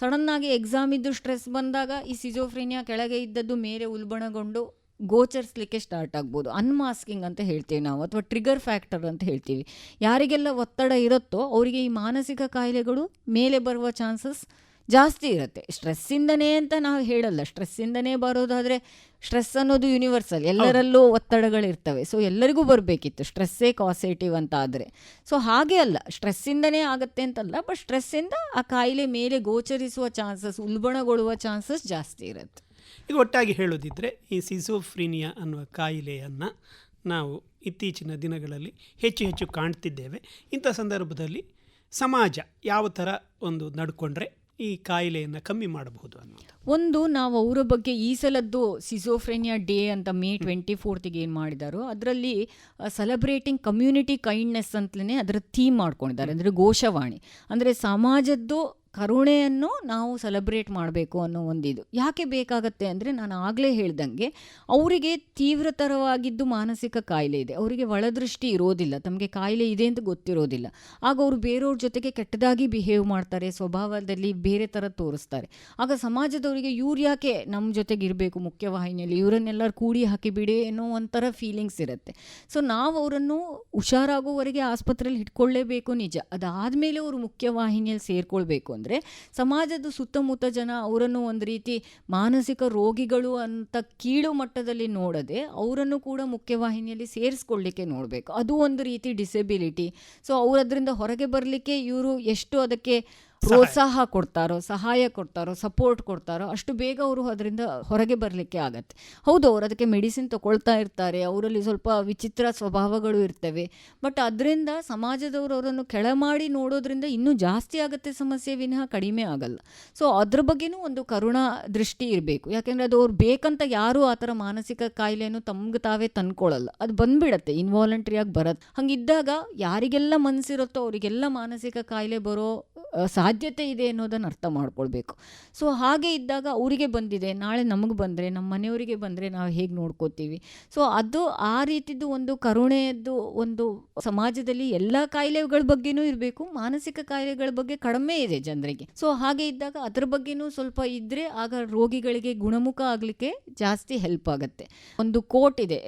ಸಡನ್ನಾಗಿ ಎಕ್ಸಾಮ್ ಇದ್ದು ಸ್ಟ್ರೆಸ್ ಬಂದಾಗ ಈ ಸಿಜೋಫ್ರೀನಿಯಾ ಕೆಳಗೆ ಇದ್ದದ್ದು ಮೇಲೆ ಉಲ್ಬಣಗೊಂಡು ಗೋಚರಿಸ್ಲಿಕ್ಕೆ ಸ್ಟಾರ್ಟ್ ಆಗ್ಬೋದು. ಅನ್ಮಾಸ್ಕಿಂಗ್ ಅಂತ ಹೇಳ್ತೀವಿ ನಾವು, ಅಥವಾ ಟ್ರಿಗರ್ ಫ್ಯಾಕ್ಟರ್ ಅಂತ ಹೇಳ್ತೀವಿ. ಯಾರಿಗೆಲ್ಲ ಒತ್ತಡ ಇರುತ್ತೋ ಅವರಿಗೆ ಈ ಮಾನಸಿಕ ಕಾಯಿಲೆಗಳು ಮೇಲೆ ಬರುವ ಚಾನ್ಸಸ್ ಜಾಸ್ತಿ ಇರುತ್ತೆ. ಸ್ಟ್ರೆಸ್ಸಿಂದನೇ ಅಂತ ನಾವು ಹೇಳಲ್ಲ. ಸ್ಟ್ರೆಸ್ಸಿಂದನೇ ಬರೋದಾದರೆ ಸ್ಟ್ರೆಸ್ ಅನ್ನೋದು ಯೂನಿವರ್ಸಲ್ ಎಲ್ಲರಲ್ಲೂ ಒತ್ತಡಗಳಿರ್ತವೆ. ಸೊ ಎಲ್ಲರಿಗೂ ಬರಬೇಕಿತ್ತು. ಸ್ಟ್ರೆಸ್ಸೇ ಕಾಸೇಟಿವ್ ಅಂತ ಆದರೆ. ಸೊ ಹಾಗೆ ಅಲ್ಲ. ಸ್ಟ್ರೆಸ್ಸಿಂದನೇ ಆಗುತ್ತೆ ಅಂತಲ್ಲ. ಬಟ್ ಸ್ಟ್ರೆಸ್ಸಿಂದ ಆ ಕಾಯಿಲೆ ಮೇಲೆ ಗೋಚರಿಸುವ ಚಾನ್ಸಸ್ ಉಲ್ಬಣಗೊಳ್ಳುವ ಚಾನ್ಸಸ್ ಜಾಸ್ತಿ ಇರುತ್ತೆ. ಈಗ ಒಟ್ಟಾಗಿ ಹೇಳೋದಿದ್ರೆ ಈ ಸಿಸೋಫ್ರೀನಿಯಾ ಅನ್ನುವ ಕಾಯಿಲೆಯನ್ನು ನಾವು ಇತ್ತೀಚಿನ ದಿನಗಳಲ್ಲಿ ಹೆಚ್ಚು ಹೆಚ್ಚು ಕಾಣ್ತಿದ್ದೇವೆ. ಇಂಥ ಸಂದರ್ಭದಲ್ಲಿ ಸಮಾಜ ಯಾವ ಥರ ಒಂದು ನಡ್ಕೊಂಡ್ರೆ ಈ ಕಾಯಿಲೆಯನ್ನು ಕಮ್ಮಿ ಮಾಡಬಹುದು ಅನ್ನೋದು. ಒಂದು ನಾವು ಅವರ ಬಗ್ಗೆ ಈ ಸಲದ್ದು ಸಿಸೋಫ್ರೆನಿಯಾ ಡೇ ಅಂತ ಮೇ ಟ್ವೆಂಟಿ ಫೋರ್ತಿಗೆ ಏನು ಮಾಡಿದಾರೋ ಅದರಲ್ಲಿ ಸೆಲೆಬ್ರೇಟಿಂಗ್ ಕಮ್ಯುನಿಟಿ ಕೈಂಡ್ನೆಸ್ ಅಂತಲೇ ಅದರ ಥೀಮ್ ಮಾಡ್ಕೊಂಡಿದ್ದಾರೆ. ಅಂದರೆ ಘೋಷವಾಣಿ. ಅಂದರೆ ಸಮಾಜದ್ದು ಕರುಣೆಯನ್ನು ನಾವು ಸೆಲೆಬ್ರೇಟ್ ಮಾಡಬೇಕು ಅನ್ನೋ ಒಂದಿದು. ಯಾಕೆ ಬೇಕಾಗತ್ತೆ ಅಂದರೆ ನಾನು ಆಗಲೇ ಹೇಳ್ದಂಗೆ ಅವರಿಗೆ ತೀವ್ರತರವಾಗಿದ್ದು ಮಾನಸಿಕ ಕಾಯಿಲೆ ಇದೆ. ಅವರಿಗೆ ಒಳದೃಷ್ಟಿ ಇರೋದಿಲ್ಲ. ತಮಗೆ ಕಾಯಿಲೆ ಇದೆ ಅಂತ ಗೊತ್ತಿರೋದಿಲ್ಲ. ಆಗ ಅವರು ಬೇರೆಯವ್ರ ಜೊತೆಗೆ ಕೆಟ್ಟದಾಗಿ ಬಿಹೇವ್ ಮಾಡ್ತಾರೆ, ಸ್ವಭಾವದಲ್ಲಿ ಬೇರೆ ಥರ ತೋರಿಸ್ತಾರೆ. ಆಗ ಸಮಾಜದವರಿಗೆ ಇವ್ರು ಯಾಕೆ ನಮ್ಮ ಜೊತೆಗೆ ಇರಬೇಕು ಮುಖ್ಯವಾಹಿನಿಯಲ್ಲಿ? ಇವರನ್ನೆಲ್ಲರೂ ಕೂಡಿ ಹಾಕಿಬಿಡಿ ಅನ್ನೋ ಒಂಥರ ಫೀಲಿಂಗ್ಸ್ ಇರುತ್ತೆ. ಸೊ ನಾವು ಅವರನ್ನು ಹುಷಾರಾಗೋವರೆಗೆ ಆಸ್ಪತ್ರೆಯಲ್ಲಿ ಇಟ್ಕೊಳ್ಳೇಬೇಕು ನಿಜ. ಅದಾದಮೇಲೆ ಅವರು ಮುಖ್ಯವಾಹಿನಿಯಲ್ಲಿ ಸೇರ್ಕೊಳ್ಬೇಕು ಅಂದರೆ ಸಮಾಜದ ಸುತ್ತಮುತ್ತ ಜನ ಅವರನ್ನು ಒಂದು ರೀತಿ ಮಾನಸಿಕ ರೋಗಿಗಳು ಅಂತ ಕೀಳು ಮಟ್ಟದಲ್ಲಿ ನೋಡದೆ ಅವರನ್ನು ಕೂಡ ಮುಖ್ಯವಾಹಿನಿಯಲ್ಲಿ ಸೇರಿಸ್ಕೊಳ್ಳಿಕ್ಕೆ ನೋಡಬೇಕು. ಅದು ಒಂದು ರೀತಿ ಡಿಸೆಬಿಲಿಟಿ ಸೊ ಅವರದ್ರಿಂದ ಹೊರಗೆ ಬರಲಿಕ್ಕೆ ಇವರು ಎಷ್ಟು ಅದಕ್ಕೆ ಪ್ರೋತ್ಸಾಹ ಕೊಡ್ತಾರೋ ಸಹಾಯ ಕೊಡ್ತಾರೋ ಸಪೋರ್ಟ್ ಕೊಡ್ತಾರೋ ಅಷ್ಟು ಬೇಗ ಅವರು ಅದರಿಂದ ಹೊರಗೆ ಬರಲಿಕ್ಕೆ ಆಗತ್ತೆ. ಹೌದು ಅವರು ಅದಕ್ಕೆ ಮೆಡಿಸಿನ್ ತಗೊಳ್ತಾ ಇರ್ತಾರೆ ಅವರಲ್ಲಿ ಸ್ವಲ್ಪ ವಿಚಿತ್ರ ಸ್ವಭಾವಗಳು ಇರ್ತವೆ. ಬಟ್ ಅದರಿಂದ ಸಮಾಜದವರು ಅವರನ್ನು ಕೆಳಮಾಡಿ ನೋಡೋದ್ರಿಂದ ಇನ್ನೂ ಜಾಸ್ತಿ ಆಗುತ್ತೆ ಸಮಸ್ಯೆ ವಿನಃ ಕಡಿಮೆ ಆಗಲ್ಲ. ಸೊ ಅದ್ರ ಬಗ್ಗೆನೂ ಒಂದು ಕರುಣಾ ದೃಷ್ಟಿ ಇರಬೇಕು. ಯಾಕೆಂದರೆ ಅದು ಅವ್ರು ಬೇಕಂತ ಯಾರೂ ಆ ಥರ ಮಾನಸಿಕ ಕಾಯಿಲೆಯನ್ನು ತಮ್ಗೆ ತಾವೇ ತಂದ್ಕೊಳ್ಳಲ್ಲ ಅದು ಬಂದ್ಬಿಡತ್ತೆ ಇನ್ವಾಲಂಟ್ರಿಯಾಗಿ ಬರತ್ತೆ ಹಂಗಿದ್ದಾಗ ಯಾರಿಗೆಲ್ಲ ಮನಸ್ಸಿರುತ್ತೋ ಅವರಿಗೆಲ್ಲ ಮಾನಸಿಕ ಕಾಯಿಲೆ ಬರೋ ಆ, ಸಾಧ್ಯತೆ ಇದೆ ಅನ್ನೋದನ್ನು ಅರ್ಥ ಮಾಡ್ಕೊಳ್ಬೇಕು. ಸೊ ಹಾಗೆ ಇದ್ದಾಗ ಅವರಿಗೆ ಬಂದಿದೆ ನಾಳೆ ನಮಗೆ ಬಂದರೆ ನಮ್ಮ ಮನೆಯವರಿಗೆ ಬಂದರೆ ನಾವು ಹೇಗೆ ನೋಡ್ಕೋತೀವಿ? ಸೊ ಅದು ಆ ರೀತಿದ್ದು ಒಂದು ಕರುಣೆಯದ್ದು ಒಂದು ಸಮಾಜದಲ್ಲಿ ಎಲ್ಲ ಕಾಯಿಲೆಗಳ ಬಗ್ಗೆನೂ ಇರಬೇಕು ಮಾನಸಿಕ ಕಾಯಿಲೆಗಳ ಬಗ್ಗೆ ಕಡಿಮೆ ಇದೆ ಜನರಿಗೆ. ಸೊ ಹಾಗೆ ಇದ್ದಾಗ ಅದ್ರ ಬಗ್ಗೆನೂ ಸ್ವಲ್ಪ ಇದ್ದರೆ ಆಗ ರೋಗಿಗಳಿಗೆ ಗುಣಮುಖ ಆಗಲಿಕ್ಕೆ ಜಾಸ್ತಿ ಹೆಲ್ಪ್ ಆಗುತ್ತೆ. ಒಂದು ಕೋಟ್ ಇದೆ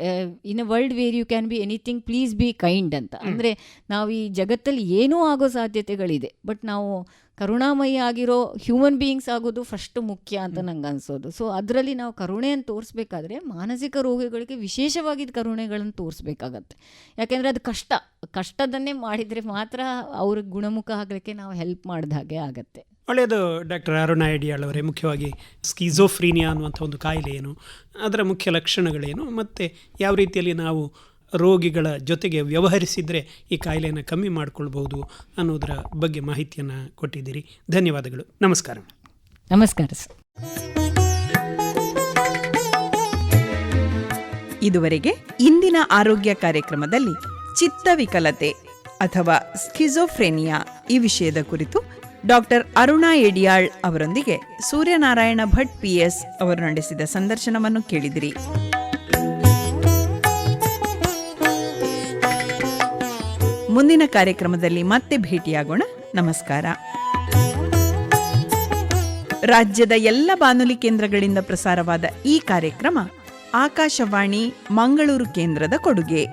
in a world where you can be anything please be kind ಅಂತ. ಅಂದರೆ ನಾವು ಈ ಜಗತ್ತಲ್ಲಿ ಏನೂ ಆಗೋ ಸಾಧ್ಯತೆಗಳಿದೆ ಬಟ್ ನಾವು ಕರುಣಾಮಯಿ ಆಗಿರೋ ಹ್ಯೂಮನ್ ಬೀಯಿಂಗ್ಸ್ ಆಗೋದು ಫಸ್ಟ್ ಮುಖ್ಯ ಅಂತ ನಂಗೆ ಅನ್ಸೋದು. ಸೊ ಅದರಲ್ಲಿ ನಾವು ಕರುಣೆಯನ್ನು ತೋರಿಸ್ಬೇಕಾದ್ರೆ ಮಾನಸಿಕ ರೋಗಿಗಳಿಗೆ ವಿಶೇಷವಾಗಿದ್ದ ಕರುಣೆಗಳನ್ನು ತೋರಿಸ್ಬೇಕಾಗತ್ತೆ. ಯಾಕೆಂದರೆ ಅದು ಕಷ್ಟ. ಕಷ್ಟದನ್ನೇ ಮಾಡಿದರೆ ಮಾತ್ರ ಅವ್ರಿಗೆ ಗುಣಮುಖ ಆಗಲಿಕ್ಕೆ ನಾವು ಹೆಲ್ಪ್ ಮಾಡಿದ ಹಾಗೆ ಆಗುತ್ತೆ. ಒಳ್ಳೆಯದು ಡಾಕ್ಟರ್ ಅರುಣ ಐಡಿಯಾಳ್ ಅವರೇ ಮುಖ್ಯವಾಗಿ ಸ್ಕಿಝೋಫ್ರೀನಿಯಾ ಅನ್ನುವಂಥ ಒಂದು ಕಾಯಿಲೆ ಏನು? ಅದರ ಮುಖ್ಯ ಲಕ್ಷಣಗಳೇನು? ಮತ್ತು ಯಾವ ರೀತಿಯಲ್ಲಿ ನಾವು ರೋಗಿಗಳ ಜೊತೆಗೆ ವ್ಯವಹರಿಸಿದರೆ ಈ ಕಾಯಿಲೆಯನ್ನು ಕಮ್ಮಿ ಮಾಡಿಕೊಳ್ಬಹುದು ಅನ್ನೋದರ ಬಗ್ಗೆ ಮಾಹಿತಿಯನ್ನು ಕೊಟ್ಟಿದ್ದೀರಿ. ಧನ್ಯವಾದಗಳು. ನಮಸ್ಕಾರ. ನಮಸ್ಕಾರ ಸರ್. ಇದುವರೆಗೆ ಇಂದಿನ ಆರೋಗ್ಯ ಕಾರ್ಯಕ್ರಮದಲ್ಲಿ ಚಿತ್ತವಿಕಲತೆ ಅಥವಾ ಸ್ಕಿಜೋಫ್ರೇನಿಯಾ ಈ ವಿಷಯದ ಕುರಿತು ಡಾಕ್ಟರ್ ಅರುಣಾ ಎಡಿಯಾಳ್ ಅವರೊಂದಿಗೆ ಸೂರ್ಯನಾರಾಯಣ ಭಟ್ ಪಿಎಸ್ ಅವರು ನಡೆಸಿದ ಸಂದರ್ಶನವನ್ನು ಕೇಳಿದಿರಿ. ಮುಂದಿನ ಕಾರ್ಯಕ್ರಮದಲ್ಲಿ ಮತ್ತೆ ಭೇಟಿಯಾಗೋಣ. ನಮಸ್ಕಾರ. ರಾಜ್ಯದ ಎಲ್ಲ ಬಾನುಲಿ ಕೇಂದ್ರಗಳಿಂದ ಪ್ರಸಾರವಾದ ಈ ಕಾರ್ಯಕ್ರಮ ಆಕಾಶವಾಣಿ, ಮಂಗಳೂರು ಕೇಂದ್ರದ ಕೊಡುಗೆ.